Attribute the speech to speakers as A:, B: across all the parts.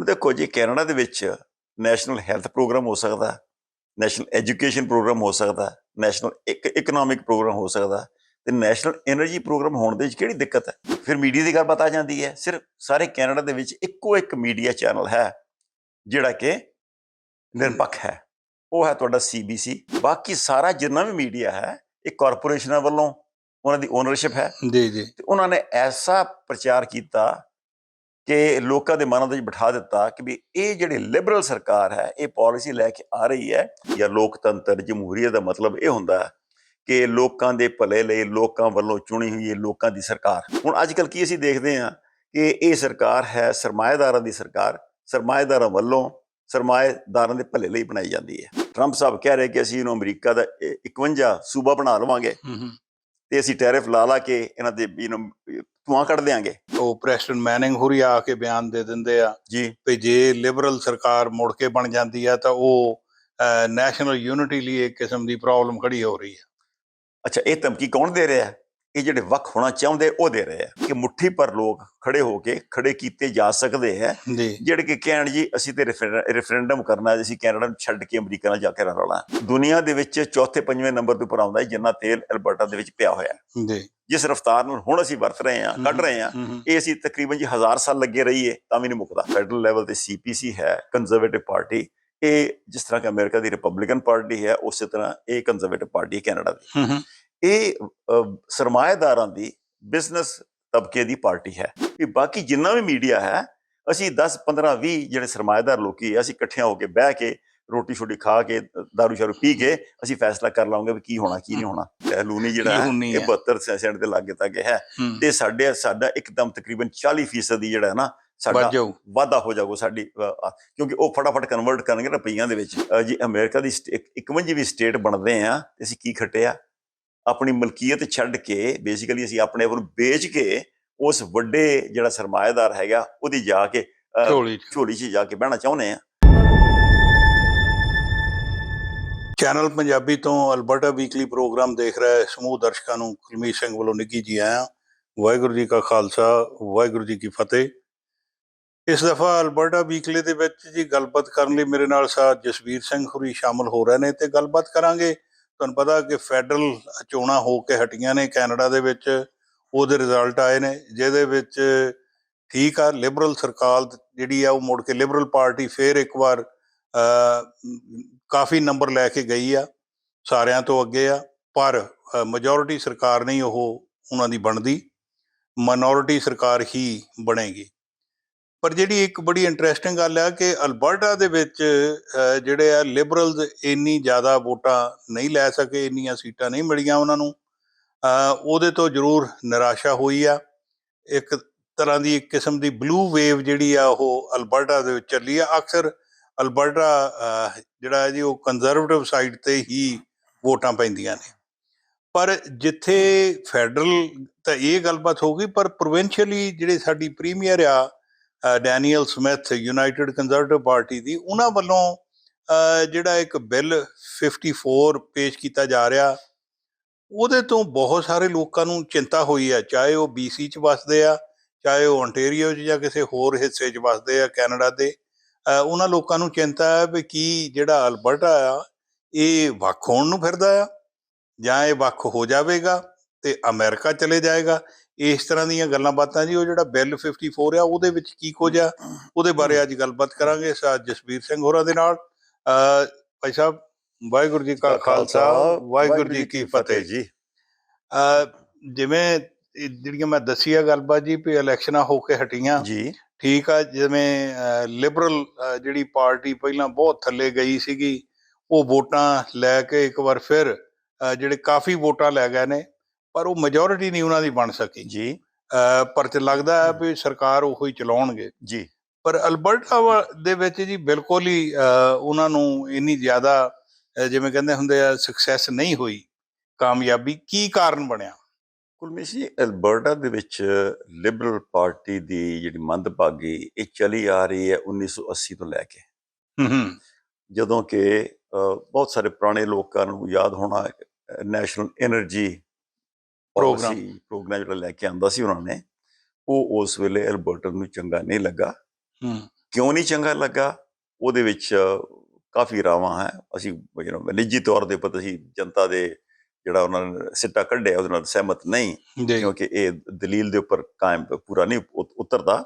A: ਹੁਣ ਦੇਖੋ ਜੀ ਕੈਨੇਡਾ ਦੇ ਵਿੱਚ ਨੈਸ਼ਨਲ ਹੈਲਥ ਪ੍ਰੋਗਰਾਮ ਹੋ ਸਕਦਾ ਨੈਸ਼ਨਲ ਐਜੂਕੇਸ਼ਨ ਪ੍ਰੋਗਰਾਮ ਹੋ ਸਕਦਾ ਨੈਸ਼ਨਲ ਇਕਨੋਮਿਕ ਪ੍ਰੋਗਰਾਮ ਹੋ ਸਕਦਾ ਤੇ ਨੈਸ਼ਨਲ એનર્ਜੀ ਪ੍ਰੋਗਰਾਮ ਹੋਣ ਦੇ ਵਿੱਚ ਕਿਹੜੀ ਦਿੱਕਤ ਹੈ? ਫਿਰ ਮੀਡੀਆ ਦੀ ਗੱਲ ਆ ਜਾਂਦੀ ਹੈ। ਸਿਰਫ ਸਾਰੇ ਕੈਨੇਡਾ ਦੇ ਵਿੱਚ ਇੱਕੋ ਇੱਕ ਮੀਡੀਆ ਚੈਨਲ ਹੈ ਜਿਹੜਾ ਕਿ ਨਿਰਪੱਖ ਹੈ। ਉਹ ਹੈ ਤੁਹਾਡਾ ਸੀਬੀਸੀ ਬਾਕੀ ਸਾਰਾ ਜਿੰਨਾ ਵੀ ਮੀਡੀਆ ਹੈ ਇਹ ਕਾਰਪੋਰੇਸ਼ਨਾਂ ਵੱਲੋਂ ਉਹਨਾਂ ਦੀ ਓਨਰਸ਼ਿਪ ਹੈ।
B: ਜੀ ਜੀ।
A: ਤੇ ਉਹਨਾਂ ਨੇ ਐਸਾ ਪ੍ਰਚਾਰ ਕੀਤਾ ਕਿ ਲੋਕਾਂ ਦੇ ਮਨਾਂ ਦੇ ਵਿੱਚ ਬਿਠਾ ਦਿੱਤਾ ਕਿ ਵੀ ਇਹ ਜਿਹੜੀ ਲਿਬਰਲ ਸਰਕਾਰ ਹੈ, ਇਹ ਪਾਲਿਸੀ ਲੈ ਕੇ ਆ ਰਹੀ ਹੈ ਜਾਂ ਲੋਕਤੰਤਰ, ਜਮਹੂਰੀਅਤ ਦਾ ਮਤਲਬ ਇਹ ਹੁੰਦਾ ਕਿ ਲੋਕਾਂ ਦੇ ਭਲੇ ਲਈ ਲੋਕਾਂ ਵੱਲੋਂ ਚੁਣੀ ਹੋਈ ਇਹ ਲੋਕਾਂ ਦੀ ਸਰਕਾਰ। ਹੁਣ ਅੱਜ ਕੱਲ ਕੀ ਅਸੀਂ ਦੇਖਦੇ ਹਾਂ ਕਿ ਇਹ ਸਰਕਾਰ ਹੈ ਸਰਮਾਏਦਾਰਾਂ ਦੀ ਸਰਕਾਰ, ਸਰਮਾਏਦਾਰਾਂ ਵੱਲੋਂ ਸਰਮਾਏਦਾਰਾਂ ਦੇ ਭਲੇ ਲਈ ਬਣਾਈ ਜਾਂਦੀ ਹੈ। ਟਰੰਪ ਸਾਹਿਬ ਕਹਿ ਰਹੇ ਕਿ ਅਸੀਂ ਇਹਨੂੰ ਅਮਰੀਕਾ ਦਾ ਇਹ 51 ਸੂਬਾ ਬਣਾ ਲਵਾਂਗੇ। ਤੇ ਅਸੀਂ ਟੈਰਿਫ ਲਾ ਲਾ ਕੇ ਇਹਨਾਂ ਦੇ ਯੂ نو ਧੂਆਂ ਕੱਢ ਦਿਆਂਗੇ।
B: ਉਹ ਪ੍ਰੈਸਟਨ ਮੈਨਿੰਗ ਹੋਰੀ ਆ ਕੇ ਬਿਆਨ ਦੇ ਦਿੰਦੇ ਆ
A: ਜੀ।
B: ਵੀ ਜੇ ਲਿਬਰਲ ਸਰਕਾਰ ਮੁੜ ਕੇ ਬਣ ਜਾਂਦੀ ਆ ਤਾਂ ਉਹ ਨੈਸ਼ਨਲ ਯੂਨਿਟੀ ਲਈ ਇੱਕ ਕਿਸਮ ਦੀ ਪ੍ਰੋਬਲਮ ਖੜੀ ਹੋ ਰਹੀ ਹੈ
A: ਅੱਛਾ ਇਹ ਧਮਕੀ ਕੌਣ ਦੇ ਰਿਹਾ? ਹੈ ਇਹ ਜਿਹੜੇ ਵੱਖ ਹੋਣਾ ਚਾਹੁੰਦੇ ਉਹ ਦੇ ਰਹੇ ਆ ਕਿ ਮੁੱਠੀ ਪਰ ਲੋਕ ਖੜੇ ਹੋ ਕੇ ਖੜੇ ਕੀਤੇ ਜਾ ਸਕਦੇ ਹੈ। ਜਿਹੜੇ ਕਿ ਕਹਿਣ ਜੀ ਅਸੀਂ ਤੇ ਰੈਫਰੈਂਡਮ ਕਰਨਾ ਹੈ ਅਸੀਂ ਕੈਨੇਡਾ ਨੂੰ ਛੱਡ ਕੇ ਅਮਰੀਕਾ ਨਾਲ ਜਾ ਕੇ ਰਹਿਣਾ ਦੁਨੀਆ ਦੇ ਵਿੱਚ ਚੌਥੇ ਪੰਜਵੇਂ ਨੰਬਰ ਤੇ ਉੱਪਰ ਆਉਂਦਾ ਹੈ ਜਿੰਨਾ ਤੇਲ ਅਲਬਰਟਾ ਦੇ ਵਿੱਚ ਪਿਆ ਹੋਇਆ ਹੈ।
B: ਜੀ।
A: ਜਿਸ ਰਫ਼ਤਾਰ ਨਾਲ ਹੁਣ ਅਸੀਂ ਵਰਤ ਰਹੇ ਹਾਂ ਕੱਢ ਰਹੇ ਹਾਂ ਇਹ ਅਸੀਂ ਤਕਰੀਬਨ ਜੀ ਹਜ਼ਾਰ ਸਾਲ ਲੱਗੇ ਰਹੀਏ ਤਾਂ ਵੀ ਨਹੀਂ ਮੁੱਕਦਾ। ਫੈਡਰਲ ਲੈਵਲ ਤੇ ਸੀਪੀਸੀ ਹੈ ਕੰਜ਼ਰਵੇਟਿਵ ਪਾਰਟੀ ਇਹ ਜਿਸ ਤਰ੍ਹਾਂ ਕਿ ਅਮਰੀਕਾ ਦੀ ਰਿਪਬਲਿਕਨ ਪਾਰਟੀ ਹੈ ਉਸੇ ਤਰ੍ਹਾਂ ਇਹ ਕੰਜ਼ਰਵੇਟਿਵ ਪਾਰਟੀ ਹੈ ਕੈਨੇਡਾ ਦੀ। ਇਹ ਸਰਮਾਏਦਾਰਾਂ ਦੀ ਬਿਜ਼ਨਸ ਤਬਕੇ ਦੀ ਪਾਰਟੀ ਹੈ। ਇਹ ਬਾਕੀ ਜਿੰਨਾ ਵੀ ਮੀਡੀਆ ਹੈ ਅਸੀਂ 10 15 20 ਜਿਹੜੇ ਸਰਮਾਏਦਾਰ ਲੋਕੀ ਅਸੀਂ ਇਕੱਠਿਆਂ ਹੋ ਕੇ ਬਹਿ ਕੇ ਰੋਟੀ ਛੋਟੀ ਖਾ ਕੇ ਦਾਰੂ ਸ਼ਾਰੂ ਪੀ ਕੇ ਅਸੀਂ ਫੈਸਲਾ ਕਰ ਲਾਂਗੇ ਵੀ ਕੀ ਹੋਣਾ ਕੀ ਨਹੀਂ ਹੋਣਾ। ਲੂਨੀ ਜਿਹੜਾ
B: ਕੀ
A: ਇਹ
B: ਹੈ।
A: 72 ਸੈਂਟ ਦੇ ਲਾਗੇ ਤੱਕ ਹੈ। ਤੇ ਸਾਡੇ ਸਾਡਾ ਇੱਕਦਮ ਤਕਰੀਬਨ 40% ਦੀ ਜਿਹੜਾ ਹੈ ਨਾ ਸਾਡਾ
B: ਵੱਧ
A: ਹੋ ਜਾਊਗਾ ਸਾਡੀ ਕਿਉਂਕਿ ਉਹ ਫਟਾਫਟ ਕਨਵਰਟ ਕਰਨਗੇ ਰੁਪਈਆਂ ਦੇ ਵਿੱਚ। ਜੀ ਅਮਰੀਕਾ ਦੀ 51ਵੀਂ ਸਟੇਟ ਬਣਦੇ ਆ ਅਸੀਂ ਕੀ ਖੱਟਿਆ ਆਪਣੀ ਮਲਕੀਅਤ ਛੱਡ ਕੇ ਬੇਸਿਕਲੀ ਅਸੀਂ ਆਪਣੇ ਆਪ ਨੂੰ ਵੇਚ ਕੇ ਉਸ ਵੱਡੇ ਜਿਹੜਾ ਸਰਮਾਏਦਾਰ ਹੈਗਾ ਉਹਦੀ ਜਾ ਕੇ
B: ਝੋਲੀ ਚ।
A: ਝੋਲੀ 'ਚ ਜਾ ਕੇ ਬਹਿਣਾ ਚਾਹੁੰਦੇ ਆ
B: ਚੈਨਲ ਪੰਜਾਬੀ ਤੋਂ ਅਲਬਰਟਾ ਵੀਕਲੀ ਪ੍ਰੋਗਰਾਮ ਦੇਖ ਰਹੇ ਸਮੂਹ ਦਰਸ਼ਕਾਂ ਨੂੰ ਕੁਲਮੀਤ ਸਿੰਘ ਵੱਲੋਂ ਨਿੱਘੀ ਜੀ ਆਇਆਂ ਵਾਹਿਗੁਰੂ ਜੀ ਕਾ ਖਾਲਸਾ ਵਾਹਿਗੁਰੂ ਜੀ ਕੀ ਫਤਿਹ। ਇਸ ਦਫਾ ਅਲਬਰਟਾ ਵੀਕਲੀ ਦੇ ਵਿੱਚ ਜੀ ਗੱਲਬਾਤ ਕਰਨ ਲਈ ਮੇਰੇ ਨਾਲ ਸਾਥ ਜਸਵੀਰ ਸਿੰਘ ਹੁਰੀ ਸ਼ਾਮਲ ਹੋ ਰਹੇ ਨੇ ਤੇ ਗੱਲਬਾਤ ਕਰਾਂਗੇ ਤੁਹਾਨੂੰ ਪਤਾ ਕਿ ਫੈਡਰਲ ਚੋਣਾਂ ਹੋ ਕੇ ਹਟੀਆਂ ਨੇ, ਕੈਨੇਡਾ ਦੇ ਵਿੱਚ ਉਹਦੇ ਰਿਜ਼ਲਟ ਆਏ ਨੇ, ਜਿਹਦੇ ਵਿੱਚ ਠੀਕ ਆ, ਲਿਬਰਲ ਸਰਕਾਰ ਜਿਹੜੀ ਆ ਉਹ ਮੁੜ ਕੇ ਲਿਬਰਲ ਪਾਰਟੀ ਫੇਰ ਇੱਕ ਵਾਰ ਕਾਫੀ ਨੰਬਰ ਲੈ ਕੇ ਗਈ ਆ, ਸਾਰਿਆਂ ਤੋਂ ਅੱਗੇ ਆ, ਪਰ ਮੈਜੋਰਿਟੀ ਸਰਕਾਰ ਨਹੀਂ ਉਹ ਉਹਨਾਂ ਦੀ ਬਣਦੀ ਮਾਈਨੋਰਿਟੀ ਸਰਕਾਰ ਹੀ ਬਣੇਗੀ। ਪਰ ਜਿਹੜੀ ਇੱਕ ਬੜੀ ਇੰਟਰਸਟਿੰਗ ਗੱਲ ਆ ਕਿ ਅਲਬਰਟਾ ਦੇ ਵਿੱਚ ਜਿਹੜੇ ਆ ਲਿਬਰਲਸ ਇੰਨੀ ਜ਼ਿਆਦਾ ਵੋਟਾਂ ਨਹੀਂ ਲੈ ਸਕੇ, ਇੰਨੀਆਂ ਸੀਟਾਂ ਨਹੀਂ ਮਿਲੀਆਂ ਉਹਨਾਂ ਨੂੰ ਉਹਦੇ ਤੋਂ ਜ਼ਰੂਰ ਨਿਰਾਸ਼ਾ ਹੋਈ ਆ। ਇੱਕ ਤਰ੍ਹਾਂ ਦੀ ਇੱਕ ਕਿਸਮ ਦੀ ਬਲੂ ਵੇਵ ਜਿਹੜੀ ਆ ਉਹ ਅਲਬਰਟਾ ਦੇ ਵਿੱਚ ਚੱਲੀ ਆ। ਅਕਸਰ ਅਲਬਰਟਾ ਜਿਹੜਾ ਹੈ ਜੀ ਉਹ ਕੰਜ਼ਰਵੇਟਿਵ ਸਾਈਡ ਤੇ ਹੀ ਵੋਟਾਂ ਪੈਂਦੀਆਂ ਨੇ। ਪਰ ਜਿੱਥੇ ਫੈਡਰਲ ਤਾਂ ਇਹ ਗੱਲਬਾਤ ਹੋ ਗਈ, ਪਰ ਪ੍ਰੋਵਿੰਸ਼ੀਅਲੀ ਜਿਹੜੇ ਸਾਡੀ ਪ੍ਰੀਮੀਅਰ ਆ Daniel Smith United Conservative Party ਦੀ, ਉਹਨਾਂ ਵੱਲੋਂ ਜਿਹੜਾ ਇੱਕ ਬਿੱਲ 54 ਪੇਸ਼ ਕੀਤਾ ਜਾ ਰਿਹਾ, ਉਹਦੇ ਤੋਂ ਬਹੁਤ ਸਾਰੇ ਲੋਕਾਂ ਨੂੰ ਚਿੰਤਾ ਹੋਈ ਹੈ ਚਾਹੇ ਉਹ BC ਚ ਵਸਦੇ ਆ, ਚਾਹੇ ਉਹ ontario 'ਚ ਜਾਂ ਕਿਸੇ ਹੋਰ ਹਿੱਸੇ 'ਚ ਵਸਦੇ ਆ ਕੈਨੇਡਾ ਦੇ ਉਹਨਾਂ ਲੋਕਾਂ ਨੂੰ ਚਿੰਤਾ ਹੈ ਵੀ ਕੀ ਜਿਹੜਾ ਅਲਬਰਟਾ ਆ, ਇਹ ਵੱਖ ਹੋਣ ਨੂੰ ਫਿਰਦਾ ਆ, ਜਾਂ ਇਹ ਵੱਖ ਹੋ ਜਾਵੇਗਾ ਤੇ ਅਮਰੀਕਾ ਚਲੇ ਜਾਏਗਾ। ਇਸ ਤਰ੍ਹਾਂ ਦੀਆਂ ਗੱਲਾਂ ਬਾਤਾਂ ਜੀ ਉਹ ਜਿਹੜਾ ਬਿੱਲ 54 ਆ ਉਹਦੇ ਵਿੱਚ ਕੀ ਕੁਝ ਆ? ਉਹਦੇ ਬਾਰੇ ਅੱਜ ਗੱਲਬਾਤ ਕਰਾਂਗੇ ਸਾ ਜਸਵੀਰ ਸਿੰਘ ਹੋਰਾਂ ਦੇ ਨਾਲ। ਭਾਈ ਸਾਹਿਬ ਵਾਹਿਗੁਰੂ ਜੀ ਕਾ ਖਾਲਸਾ ਵਾਹਿਗੁਰੂ ਜੀ ਕੀ ਫਤਿਹ
A: ਜੀ।
B: ਜਿਵੇਂ ਜਿਹੜੀਆਂ ਮੈਂ ਦੱਸੀ ਆ ਗੱਲਬਾਤ ਜੀ ਵੀ ਇਲੈਕਸ਼ਨਾਂ ਹੋ ਕੇ ਹਟੀਆਂ।
A: ਜੀ।
B: ਠੀਕ ਆ ਜਿਵੇਂ ਲਿਬਰਲ ਜਿਹੜੀ ਪਾਰਟੀ ਪਹਿਲਾਂ ਬਹੁਤ ਥੱਲੇ ਗਈ ਸੀਗੀ ਉਹ ਵੋਟਾਂ ਲੈ ਕੇ ਇੱਕ ਵਾਰ ਫਿਰ ਜਿਹੜੇ ਕਾਫੀ ਵੋਟਾਂ ਲੈ ਗਏ ਨੇ ਪਰ ਉਹ ਮੈਜੋਰਿਟੀ ਨਹੀਂ ਉਹਨਾਂ ਦੀ ਬਣ ਸਕੀ।
A: ਜੀ।
B: ਪਰ ਤੇ ਲੱਗਦਾ ਹੈ ਵੀ ਸਰਕਾਰ ਉਹੋ ਹੀ ਚਲਾਉਣਗੇ।
A: ਜੀ।
B: ਪਰ ਅਲਬਰਟਾ ਦੇ ਵਿੱਚ ਜੀ ਬਿਲਕੁਲ ਹੀ ਉਹਨਾਂ ਨੂੰ ਇੰਨੀ ਜ਼ਿਆਦਾ ਜਿਵੇਂ ਕਹਿੰਦੇ ਹੁੰਦੇ ਆ ਸਕਸੈਸ ਨਹੀਂ ਹੋਈ। ਕਾਮਯਾਬੀ ਕੀ ਕਾਰਨ ਬਣਿਆ?
A: ਕੁਲਮੇਸ਼ ਜੀ ਅਲਬਰਟਾ ਦੇ ਵਿੱਚ ਲਿਬਰਲ ਪਾਰਟੀ ਦੀ ਜਿਹੜੀ ਮੰਦਭਾਗੀ ਇਹ ਚਲੀ ਆ ਰਹੀ ਹੈ 1980 ਤੋਂ ਲੈ ਕੇ।
B: ਹੂੰ
A: ਜਦੋਂ ਕਿ ਬਹੁਤ ਸਾਰੇ ਪੁਰਾਣੇ ਲੋਕਾਂ ਨੂੰ ਯਾਦ ਹੋਣਾ ਨੈਸ਼ਨਲ એનર્ਜੀ
B: ਪ੍ਰੋਗਰਾਮ।
A: ਪ੍ਰੋਗਰਾਮ ਜਿਹੜਾ ਲੈ ਕੇ ਆਂਦਾ ਸੀ ਉਹਨਾਂ ਨੇ ਉਹ ਉਸ ਵੇਲੇ ਅਲਬਰਟਾ ਨੂੰ ਚੰਗਾ ਨਹੀਂ ਲੱਗਾ।
B: ਹੂੰ।
A: ਕਿਉਂ ਨਹੀਂ ਚੰਗਾ ਲੱਗਾ? ਉਹਦੇ ਵਿੱਚ ਕਾਫੀ ਰਾਵਾਂ ਹੈ। ਅਸੀਂ ਯੂ نو ਨਿੱਜੀ ਤੌਰ ਦੇ ਉੱਪਰ ਅਸੀਂ ਜਨਤਾ ਦੇ ਜਿਹੜਾ ਉਹਨਾਂ ਨੇ ਸਿੱਟਾ ਕੱਢਿਆ ਉਹਦੇ ਨਾਲ ਸਹਿਮਤ ਨਹੀਂ ਕਿਉਂਕਿ ਇਹ ਦਲੀਲ ਦੇ ਉੱਪਰ ਕਾਇਮ ਪੂਰਾ ਨਹੀਂ ਉਤ- ਉਤਰਦਾ।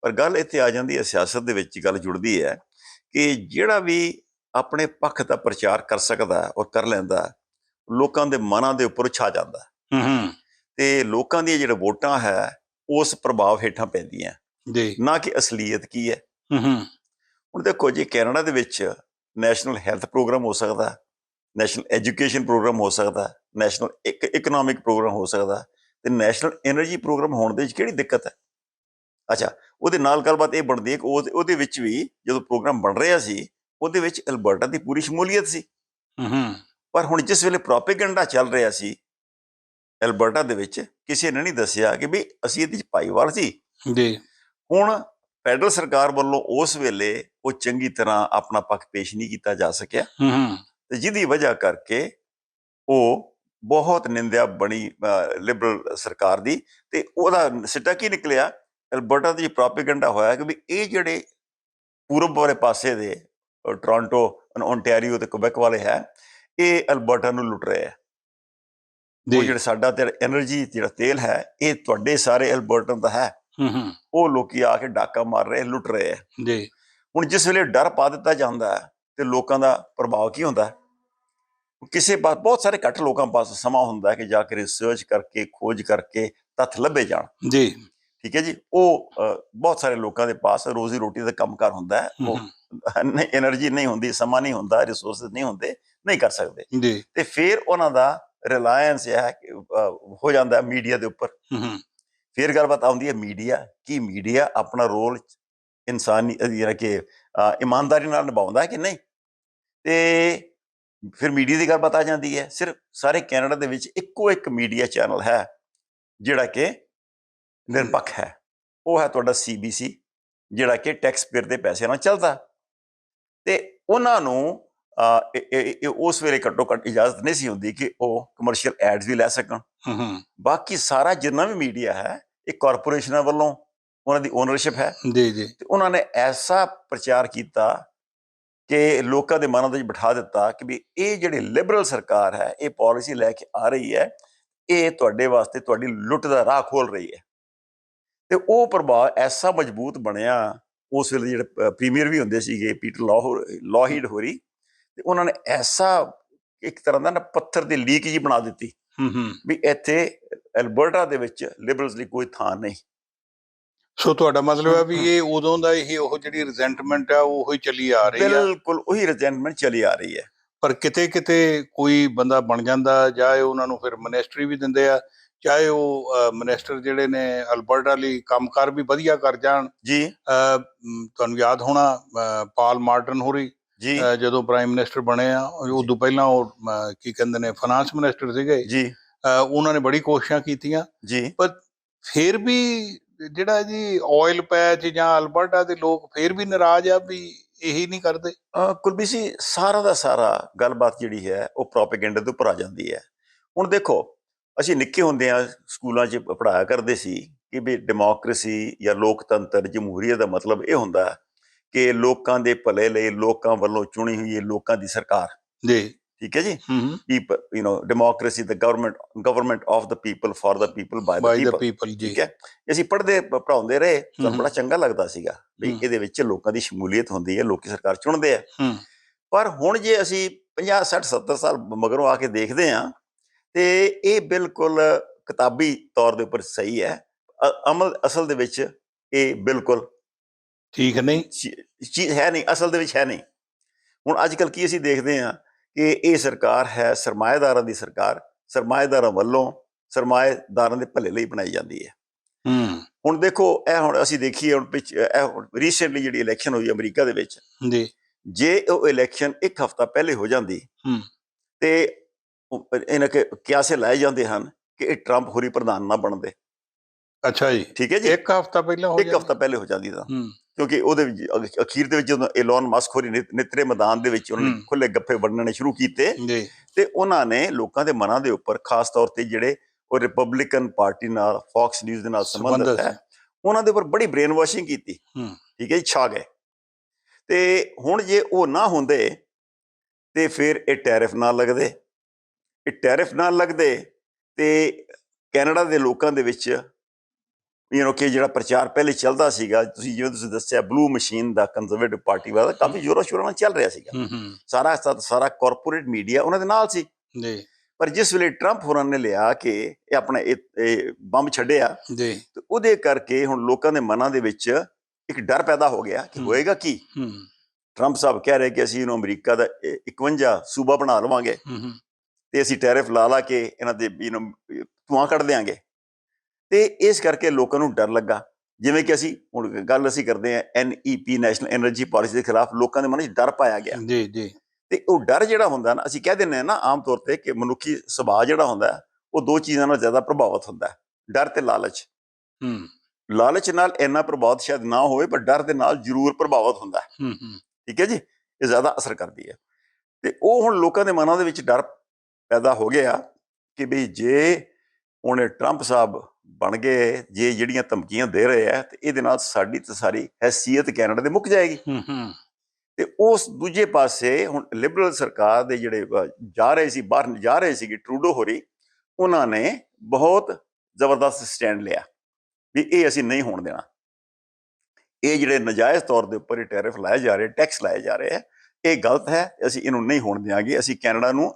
A: ਪਰ ਗੱਲ ਇੱਥੇ ਆ ਜਾਂਦੀ ਹੈ ਸਿਆਸਤ ਦੇ ਵਿੱਚ ਗੱਲ ਜੁੜਦੀ ਹੈ ਕਿ ਜਿਹੜਾ ਵੀ ਆਪਣੇ ਪੱਖ ਦਾ ਪ੍ਰਚਾਰ ਕਰ ਸਕਦਾ ਔਰ ਕਰ ਲੈਂਦਾ ਲੋਕਾਂ ਦੇ ਮਨਾਂ ਦੇ ਉੱਪਰ ਛਾ ਜਾਂਦਾ ਹੂੰ ਤੇ ਲੋਕਾਂ ਦੀਆਂ ਜਿਹੜੇ ਵੋਟਾਂ ਹੈ ਉਸ ਪ੍ਰਭਾਵ ਹੇਠਾਂ ਪੈਂਦੀਆਂ।
B: ਜੀ।
A: ਨਾ ਕਿ ਅਸਲੀਅਤ ਕੀ ਹੈ।
B: ਹੂੰ
A: ਹੁਣ ਦੇਖੋ ਜੀ ਕੈਨੇਡਾ ਦੇ ਵਿੱਚ ਨੈਸ਼ਨਲ ਹੈਲਥ ਪ੍ਰੋਗਰਾਮ ਹੋ ਸਕਦਾ ਨੈਸ਼ਨਲ ਐਜੂਕੇਸ਼ਨ ਪ੍ਰੋਗਰਾਮ ਹੋ ਸਕਦਾ ਨੈਸ਼ਨਲ ਇਕਨੋਮਿਕ ਪ੍ਰੋਗਰਾਮ ਹੋ ਸਕਦਾ ਤੇ ਨੈਸ਼ਨਲ એનર્ਜੀ ਪ੍ਰੋਗਰਾਮ ਹੋਣ ਦੇ ਵਿੱਚ ਕਿਹੜੀ ਦਿੱਕਤ ਹੈ? ਅੱਛਾ ਉਹਦੇ ਨਾਲ ਗੱਲਬਾਤ ਇਹ ਬਣਦੀ ਹੈ ਕਿ ਉਹ ਉਹਦੇ ਵਿੱਚ ਵੀ ਜਦੋਂ ਪ੍ਰੋਗਰਾਮ ਬਣ ਰਿਹਾ ਸੀ ਉਹਦੇ ਵਿੱਚ ਅਲਬਰਟਾ ਦੀ ਪੂਰੀ ਸ਼ਮੂਲੀਅਤ ਸੀ।
B: ਹੂੰ।
A: ਪਰ ਹੁਣ ਜਿਸ ਵੇਲੇ ਪ੍ਰੋਪਾਗੈਂਡਾ ਚੱਲ ਰਿਹਾ ਸੀ ਅਲਬਰਟਾ ਦੇ ਵਿੱਚ ਕਿਸੇ ਨੇ ਨਹੀਂ ਦੱਸਿਆ ਕਿ ਵੀ ਅਸੀਂ ਇਹਦੇ ਵਿੱਚ ਭਾਈਵਾਲ ਸੀ।
B: ਜੀ।
A: ਹੁਣ ਫੈਡਰਲ ਸਰਕਾਰ ਵੱਲੋਂ ਉਸ ਵੇਲੇ ਉਹ ਚੰਗੀ ਤਰ੍ਹਾਂ ਆਪਣਾ ਪੱਖ ਪੇਸ਼ ਨਹੀਂ ਕੀਤਾ ਜਾ ਸਕਿਆ।
B: ਹੂੰ ਹੂੰ।
A: ਤੇ ਜਿਹਦੀ ਵਜ੍ਹਾ ਕਰਕੇ ਉਹ ਬਹੁਤ ਨਿੰਦਿਆ ਬਣੀ ਲਿਬਰਲ ਸਰਕਾਰ ਦੀ ਤੇ ਉਹਦਾ ਸਿੱਟਾ ਕੀ ਨਿਕਲਿਆ? ਅਲਬਰਟਾ ਦੀ ਪ੍ਰੋਪੇਗੈਂਡਾ ਹੋਇਆ ਕਿ ਵੀ ਇਹ ਜਿਹੜੇ ਪੂਰਬ ਵਾਲੇ ਪਾਸੇ ਦੇ ਟੋਰਾਂਟੋ ਓਨਟਾਰੀਓ ਤੇ ਕੁਬੈਕ ਵਾਲੇ ਹੈ ਇਹ ਅਲਬਰਟਾ ਨੂੰ ਲੁੱਟ ਰਹੇ ਆ। ਉਹ ਜਿਹੜਾ ਸਾਡਾ ਤੇ એનર્ਜੀ ਜਿਹੜਾ ਤੇਲ ਹੈ ਇਹ ਤੁਹਾਡੇ ਸਾਰੇ ਅਲਬਰਟਨ ਦਾ ਹੈ।
B: ਹੂੰ
A: ਉਹ ਲੋਕੀ ਆ ਕੇ ਡਾਕਾ ਮਾਰ ਰਹੇ ਲੁੱਟ ਰਹੇ ਆ।
B: ਜੀ।
A: ਹੁਣ ਜਿਸ ਵੇਲੇ ਡਰ ਪਾ ਦਿੱਤਾ ਜਾਂਦਾ ਹੈ ਤੇ ਲੋਕਾਂ ਦਾ ਪ੍ਰਭਾਵ ਕੀ ਹੁੰਦਾ ਕਿਸੇ ਪਾਸ ਬਹੁਤ ਸਾਰੇ ਘੱਟ ਲੋਕਾਂ ਪਾਸ ਸਮਾਂ ਹੁੰਦਾ ਹੈ ਕਿ ਜਾ ਕੇ ਰਿਸਰਚ ਕਰਕੇ ਖੋਜ ਕਰਕੇ ਤੱਥ ਲੱਭੇ ਜਾਣ।
B: ਜੀ।
A: ਠੀਕ ਹੈ ਜੀ? ਉਹ ਬਹੁਤ ਸਾਰੇ ਲੋਕਾਂ ਦੇ ਪਾਸ ਰੋਜ਼ੀ ਰੋਟੀ ਦਾ ਕੰਮ ਕੰਮਕਾਰ ਹੁੰਦਾ ਹੈ। ਉਹ એનર્ਜੀ ਨਹੀਂ ਹੁੰਦੀ ਸਮਾਂ ਨਹੀਂ ਹੁੰਦਾ ਰਿਸੋਰਸਸ ਨਹੀਂ ਹੁੰਦੇ ਨਹੀਂ ਕਰ ਸਕਦੇ। ਤੇ ਫਿਰ ਉਹਨਾਂ ਦਾ ਰਿਲਾਇੰਸ ਹੈ ਹੋ ਜਾਂਦਾ ਮੀਡੀਆ ਦੇ ਉੱਪਰ। ਫਿਰ ਗੱਲਬਾਤ ਆਉਂਦੀ ਹੈ ਮੀਡੀਆ ਕੀ ਮੀਡੀਆ ਆਪਣਾ ਰੋਲ ਇਨਸਾਨੀ ਜਿਹੜਾ ਕਿ ਇਮਾਨਦਾਰੀ ਨਾਲ ਨਿਭਾਉਂਦਾ ਹੈ ਕਿ ਨਹੀਂ? ਤੇ ਫਿਰ ਮੀਡੀਆ ਦੀ ਗੱਲਬਾਤ ਆ ਜਾਂਦੀ ਹੈ। ਸਿਰਫ ਸਾਰੇ ਕੈਨੇਡਾ ਦੇ ਵਿੱਚ ਇੱਕੋ ਇੱਕ ਮੀਡੀਆ ਚੈਨਲ ਹੈ ਜਿਹੜਾ ਕਿ ਨਿਰਪੱਖ ਹੈ। ਉਹ ਹੈ ਤੁਹਾਡਾ ਸੀਬੀਸੀ ਜਿਹੜਾ ਕਿ ਟੈਕਸ ਪੇਅਰ ਦੇ ਪੈਸੇ ਨਾਲ ਚੱਲਦਾ। ਤੇ ਉਹਨਾਂ ਨੂੰ ਉਸ ਵੇਲੇ ਘੱਟੋ ਘੱਟ ਇਜਾਜ਼ਤ ਨਹੀਂ ਸੀ ਹੁੰਦੀ ਕਿ ਉਹ ਕਮਰਸ਼ੀਅਲ ਐਡਸ ਵੀ ਲੈ ਸਕਣ। ਬਾਕੀ ਸਾਰਾ ਜਿੰਨਾ ਵੀ ਮੀਡੀਆ ਹੈ ਇਹ ਕਾਰਪੋਰੇਸ਼ਨਾਂ ਵੱਲੋਂ ਉਹਨਾਂ ਦੀ ਓਨਰਸ਼ਿਪ ਹੈ।
B: ਜੀ ਜੀ।
A: ਤੇ ਉਹਨਾਂ ਨੇ ਐਸਾ ਪ੍ਰਚਾਰ ਕੀਤਾ ਕਿ ਲੋਕਾਂ ਦੇ ਮਨਾਂ ਦੇ ਵਿੱਚ ਬਿਠਾ ਦਿੱਤਾ ਕਿ ਵੀ ਇਹ ਜਿਹੜੀ ਲਿਬਰਲ ਸਰਕਾਰ ਹੈ ਇਹ ਪਾਲਿਸੀ ਲੈ ਕੇ ਆ ਰਹੀ ਹੈ ਇਹ ਤੁਹਾਡੇ ਵਾਸਤੇ ਤੁਹਾਡੀ ਲੁੱਟ ਦਾ ਰਾਹ ਖੋਲ ਰਹੀ ਹੈ। ਤੇ ਉਹ ਪ੍ਰਭਾਵ ਐਸਾ ਮਜ਼ਬੂਤ ਬਣਿਆ ਉਸ ਵੇਲੇ ਜਿਹੜੇ ਪ੍ਰੀਮੀਅਰ ਵੀ ਹੁੰਦੇ ਸੀਗੇ ਪੀਟਰ ਲਾਹੌਰ ਲਾਹੀਡ ਹੋਰੀ ਤੇ ਉਹਨਾਂ ਨੇ ਐਸਾ ਇੱਕ ਤਰ੍ਹਾਂ ਦਾ ਨਾ ਪੱਥਰ ਦੀ ਲੀਕ ਜੀ ਬਣਾ ਦਿੱਤੀ
B: ਹੂੰ ਹੂੰ।
A: ਵੀ ਇੱਥੇ ਐਲਬਰਟਾ ਦੇ ਵਿੱਚ ਲਿਬਰਲਸ ਦੀ ਕੋਈ ਥਾਂ ਨਹੀਂ।
B: ਸੋ ਤੁਹਾਡਾ ਮਤਲਬ ਹੈ ਵੀ
A: ਹੂੰ।
B: ਇਹ ਉਦੋਂ ਦਾ ਇਹ ਉਹ ਜਿਹੜੀ ਰਿਜ਼ੈਂਟਮੈਂਟ ਆ ਉਹ ਹੀ ਚੱਲੀ ਆ ਰਹੀ ਆ?
A: ਬਿਲਕੁਲ ਉਹੀ ਰਿਜ਼ੈਂਟਮੈਂਟ ਚਲੀ ਆ ਰਹੀ ਹੈ।
B: ਪਰ ਕਿਤੇ ਕਿਤੇ ਕੋਈ ਬੰਦਾ ਬਣ ਜਾਂਦਾ ਚਾਹੇ ਉਹਨਾਂ ਨੂੰ ਫਿਰ ਮਿਨਿਸਟਰੀ ਵੀ ਦਿੰਦੇ ਆ ਚਾਹੇ ਉਹ ਮਿਨਿਸਟਰ ਜਿਹੜੇ ਨੇ ਅਲਬਰਟਾ ਲਈ ਕੰਮਕਾਰ ਵੀ ਵਧੀਆ ਕਰ ਜਾਣ।
A: ਜੀ।
B: ਤੁਹਾਨੂੰ ਯਾਦ ਹੋਣਾ ਪਾਲ ਮਾਰਟਨ ਹੋਰੀ
A: ਜੀ।
B: ਜਦੋਂ ਪ੍ਰਾਈਮ ਮਿਨਿਸਟਰ ਬਣੇ ਆ ਉਦੋਂ ਪਹਿਲਾਂ ਉਹ ਕੀ ਕਹਿੰਦੇ ਨੇ ਫਾਈਨਾਂਸ ਮਿਨਿਸਟਰ ਸੀਗੇ।
A: ਜੀ।
B: ਉਹਨਾਂ ਨੇ ਬੜੀ ਕੋਸ਼ਿਸ਼ਾਂ ਕੀਤੀਆਂ।
A: ਜੀ।
B: ਫਿਰ ਵੀ ਜਿਹੜਾ ਜੀ ਆਇਲ ਪੈਚ ਜਾਂ ਅਲਬਰਟਾ ਦੇ ਲੋਕ ਫਿਰ ਵੀ ਨਾਰਾਜ਼ ਆ ਵੀ ਇਹੀ ਨਹੀਂ ਕਰਦੇ।
A: ਕੁਲਬੀ ਸੀ ਸਾਰਾ ਦਾ ਸਾਰਾ ਗੱਲਬਾਤ ਜਿਹੜੀ ਹੈ ਉਹ ਪ੍ਰੋਪੇਗੈਂਡਾ ਦੇ ਉੱਪਰ ਆ ਜਾਂਦੀ ਹੈ। ਹੁਣ ਦੇਖੋ ਅਸੀਂ ਨਿੱਕੇ ਹੁੰਦੇ ਆ ਸਕੂਲਾਂ 'ਚ ਪੜਾਇਆ ਕਰਦੇ ਸੀ ਕਿ ਵੀ ਡੈਮੋਕ੍ਰੇਸੀ ਜਾਂ ਲੋਕਤੰਤਰ ਜਮਹੂਰੀਅਤ ਦਾ ਮਤਲਬ ਇਹ ਹੁੰਦਾ ਹੈ ਕਿ ਲੋਕਾਂ ਦੇ ਭਲੇ ਲਈ ਲੋਕਾਂ ਵੱਲੋਂ ਚੁਣੀ ਹੋਈ ਇਹ ਲੋਕਾਂ ਦੀ ਸਰਕਾਰ।
B: ਜੀ।
A: ਠੀਕ ਹੈ ਜੀ? know democracy the government government of the people for the people by the
B: by the
A: people
B: ਜੀ।
A: ਠੀਕ ਹੈ? ਅਸੀਂ ਪੜ੍ਹਦੇ ਪ- ਪੜ੍ਹਾਉਂਦੇ ਰਹੇ
B: ਹਮ।
A: ਬੜਾ ਚੰਗਾ ਲੱਗਦਾ ਸੀਗਾ ਵੀ। ਇਹਦੇ ਵਿੱਚ ਲੋਕਾਂ ਦੀ ਸ਼ਮੂਲੀਅਤ ਹੁੰਦੀ ਹੈ ਲੋਕੀ ਸਰਕਾਰ ਚੁਣਦੇ ਆ।
B: ਹੂੰ।
A: ਪਰ ਹੁਣ ਜੇ ਅਸੀਂ 50 60 70 ਸਾਲ ਮਗਰੋਂ ਆ ਕੇ ਦੇਖਦੇ ਆ ਤੇ ਇਹ ਬਿਲਕੁਲ ਕਿਤਾਬੀ ਤੌਰ ਦੇ ਉੱਪਰ ਸਹੀ ਹੈ। ਅਮਲ ਅਸਲ ਦੇ ਵਿੱਚ ਇਹ ਬਿਲਕੁਲ
B: ਠੀਕ ਨਹੀਂ?
A: ਚੀਜ਼ ਹੈ ਨਹੀਂ ਅਸਲ ਦੇ ਵਿੱਚ ਹੈ ਨਹੀਂ। ਹੁਣ ਅੱਜ ਕੱਲ ਕੀ ਅਸੀਂ ਦੇਖਦੇ ਹਾਂ ਕਿ ਇਹ ਸਰਕਾਰ ਹੈ ਸਰਮਾਏਦਾਰਾਂ ਦੀ ਸਰਕਾਰ ਸਰਮਾਏਦਾਰਾਂ ਵੱਲੋਂ ਸਰਮਾਏਦਾਰਾਂ ਦੇ ਭਲੇ ਲਈ ਬਣਾਈ ਜਾਂਦੀ ਹੈ।
B: ਹੂੰ।
A: ਹੁਣ ਦੇਖੋ ਇਹ ਹੁਣ ਅਸੀਂ ਦੇਖੀਏ ਹੁਣ ਪਿਛ ਇਹ ਰੀਸੈਂਟਲੀ ਜਿਹੜੀ ਇਲੈਕਸ਼ਨ ਹੋਈ ਅਮਰੀਕਾ ਦੇ ਵਿੱਚ
B: ਜੀ।
A: ਜੇ ਉਹ ਇਲੈਕਸ਼ਨ ਇੱਕ ਹਫ਼ਤਾ ਪਹਿਲੇ ਹੋ ਜਾਂਦੀ
B: ਹੂੰ।
A: ਤੇ ਇਹਨਾਂ ਕੇ ਕਿਆਸੇ ਲਾਏ ਜਾਂਦੇ ਹਨ ਕਿ ਇਹ ਟਰੰਪ ਹੋਰੀ ਪ੍ਰਧਾਨ ਨਾ ਬਣਦੇ।
B: ਅੱਛਾ ਜੀ।
A: ਠੀਕ ਹੈ ਜੀ।
B: ਇੱਕ ਹਫਤਾ ਪਹਿਲਾਂ ਹੋ
A: ਇੱਕ? ਹਫ਼ਤਾ ਪਹਿਲੇ ਹੋ ਜਾਂਦੀ ਤਾਂ।
B: ਹੂੰ।
A: ਕਿਉਂਕਿ ਉਹਦੇ ਵਿੱਚ ਅਖੀਰ ਦੇ ਵਿੱਚ ਜਦੋਂ ਐਲਨ ਮਸਕ ਹੋਰੀ ਨਿਤ- ਨਿਤਰੇ ਮੈਦਾਨ ਦੇ ਵਿੱਚ ਉਹਨਾਂ ਨੇ। ਖੁੱਲੇ ਗੱਫੇ ਵੰਡਣੇ ਸ਼ੁਰੂ ਕੀਤੇ। ਤੇ ਉਹਨਾਂ ਨੇ ਲੋਕਾਂ ਦੇ ਮਨਾਂ ਦੇ ਉੱਪਰ ਖਾਸ ਤੌਰ ਤੇ ਜਿਹੜੇ ਉਹ ਰਿਪਬਲਿਕਨ ਪਾਰਟੀ ਨਾਲ ਫੌਕਸ ਨਿਊਜ਼ ਦੇ ਨਾਲ ਸੰਬੰਧਿਤ ਹੈ ਉਹਨਾਂ ਦੇ ਉੱਪਰ ਬੜੀ ਬ੍ਰੇਨ ਵਾਸ਼ਿੰਗ ਕੀਤੀ। ਠੀਕ ਹੈ ਛਾ ਗਏ। ਤੇ ਹੁਣ ਜੇ ਉਹ ਨਾ ਹੁੰਦੇ ਤੇ ਫਿਰ ਇਹ ਟੈਰਿਫ ਨਾਲ ਲੱਗਦੇ। ਇਹ ਟੈਰਿਫ ਨਾਲ ਲੱਗਦੇ ਤੇ ਕੈਨੇਡਾ ਦੇ ਲੋਕਾਂ ਦੇ ਵਿੱਚ ਯੂ نو ਕਿ ਜਿਹੜਾ ਪ੍ਰਚਾਰ ਪਹਿਲੇ ਚੱਲਦਾ ਸੀਗਾ ਤੁਸੀਂ ਜਿਵੇਂ ਤੁਸੀਂ ਦੱਸਿਆ ਬਲੂ ਮਸ਼ੀਨ ਦਾ ਕੰਜ਼ਰਵੇਟਿਵ ਪਾਰਟੀ ਵਾਲਾ ਕਾਫੀ ਜ਼ੋਰਾਂ ਸ਼ੋਰਾਂ ਨਾਲ ਚੱਲ ਰਿਹਾ ਸੀਗਾ
B: ਹੂੰ ਹੂੰ
A: ਸਾਰਾ ਸਾਰਾ ਕਾਰਪੋਰੇਟ ਮੀਡੀਆ ਉਹਨਾਂ ਦੇ ਨਾਲ ਸੀ
B: ਜੀ
A: ਪਰ ਜਿਸ ਵੇਲੇ ਟਰੰਪ ਹੋਰਾਂ ਨੇ ਲਿਆ ਕਿ ਇਹ ਆਪਣਾ ਇਹ ਇਹ ਬੰਬ ਛੱਡਿਆ
B: ਜੀ
A: ਤੇ ਉਹਦੇ ਕਰਕੇ ਹੁਣ ਲੋਕਾਂ ਦੇ ਮਨਾਂ ਦੇ ਵਿੱਚ ਇੱਕ ਡਰ ਪੈਦਾ ਹੋ ਗਿਆ ਕਿ
B: ਹਮ।
A: ਹੋਏਗਾ ਕੀ
B: ਹੂੰ
A: ਟਰੰਪ ਸਾਹਿਬ ਕਹਿ ਰਹੇ ਕਿ ਅਸੀਂ ਇਹਨੂੰ ਅਮਰੀਕਾ ਦਾ ਇਹ 51 ਸੂਬਾ ਬਣਾ ਲਵਾਂਗੇ
B: ਹੂੰ ਹੂੰ
A: ਤੇ ਅਸੀਂ ਟੈਰਿਫ ਲਾ ਲਾ ਕੇ ਇਹਨਾਂ ਦੇ ਯੂ نو ਧੂਆਂ ਕੱਢ ਦਿਆਂਗੇ ਤੇ ਇਸ ਕਰਕੇ ਲੋਕਾਂ ਨੂੰ ਡਰ ਲੱਗਾ। ਜਿਵੇਂ ਕਿ ਅਸੀਂ ਹੁਣ ਗੱਲ ਅਸੀਂ ਕਰਦੇ ਆ ਪੀ ਨੈਸ਼ਨਲ એનર્ਜੀ ਪਾਲਿਸੀ ਦੇ ਖਿਲਾਫ ਲੋਕਾਂ ਦੇ ਮਨ ਵਿੱਚ ਡਰ ਪਾਇਆ ਗਿਆ।
B: ਜੀ ਜੀ।
A: ਤੇ ਉਹ ਡਰ ਜਿਹੜਾ ਹੁੰਦਾ ਨਾ ਅਸੀਂ ਕਹਿ ਦਿੰਨੇ ਆ ਨਾ ਆਮ ਤੌਰ ਤੇ ਕਿ ਮਨੁੱਖੀ ਸੁਭਾਅ ਜਿਹੜਾ ਹੁੰਦਾ ਉਹ ਦੋ ਚੀਜ਼ਾਂ ਨਾਲ ਜ਼ਿਆਦਾ ਪ੍ਰਭਾਵਿਤ ਹੁੰਦਾ ਡਰ ਤੇ ਲਾਲਚ।
B: ਹੂੰ।
A: ਲਾਲਚ ਨਾਲ ਇੰਨਾ ਪ੍ਰਭਾਵਿਤ ਸ਼ਾਇਦ ਨਾ ਹੋਵੇ ਪਰ ਡਰ ਦੇ ਨਾਲ ਜ਼ਰੂਰ ਪ੍ਰਭਾਵਿਤ ਹੁੰਦਾ ਹੂੰ
B: ਹੂੰ।
A: ਠੀਕ ਹੈ ਜੀ? ਇਹ ਜ਼ਿਆਦਾ ਅਸਰ ਕਰਦੀ ਹੈ। ਤੇ ਉਹ ਹੁਣ ਲੋਕਾਂ ਦੇ ਮਨਾਂ ਦੇ ਵਿੱਚ ਡਰ ਪੈਦਾ ਹੋ ਗਿਆ ਕਿ ਬਈ ਜੇ ਉਹਨੇ ਟਰੰਪ ਸਾਹਿਬ ਬਣ ਗਏ ਜੇ ਜਿਹੜੀਆਂ ਧਮਕੀਆਂ ਦੇ ਰਹੇ ਆ ਤੇ ਇਹਦੇ ਨਾਲ ਸਾਡੀ ਤੇ ਸਾਰੀ ਹੈਸੀਅਤ ਕੈਨੇਡਾ ਦੇ ਮੁੱਕ ਜਾਏਗੀ।
B: ਹੂੰ ਹੂੰ।
A: ਤੇ ਉਸ ਦੂਜੇ ਪਾਸੇ ਹੁਣ ਲਿਬਰਲ ਸਰਕਾਰ ਦੇ ਜਿਹੜੇ ਜਾ ਰਹੇ ਸੀ ਬਾਹਰ ਜਾ ਰਹੇ ਸੀਗੇ ਟਰੂਡੋ ਹੋਰੀ ਉਹਨਾਂ ਨੇ ਬਹੁਤ ਜ਼ਬਰਦਸਤ ਸਟੈਂਡ ਲਿਆ ਵੀ ਇਹ ਅਸੀਂ ਨਹੀਂ ਹੋਣ ਦੇਣਾ। ਇਹ ਜਿਹੜੇ ਨਜਾਇਜ਼ ਤੌਰ ਦੇ ਉੱਪਰ ਇਹ ਟੈਰਿਫ ਲਾਏ ਜਾ ਰਹੇ ਟੈਕਸ ਲਾਏ ਜਾ ਰਹੇ ਆ ਇਹ ਗਲਤ ਹੈ ਅਸੀਂ ਇਹਨੂੰ ਨਹੀਂ ਹੋਣ ਦਿਆਂਗੇ ਅਸੀਂ ਕੈਨੇਡਾ ਨੂੰ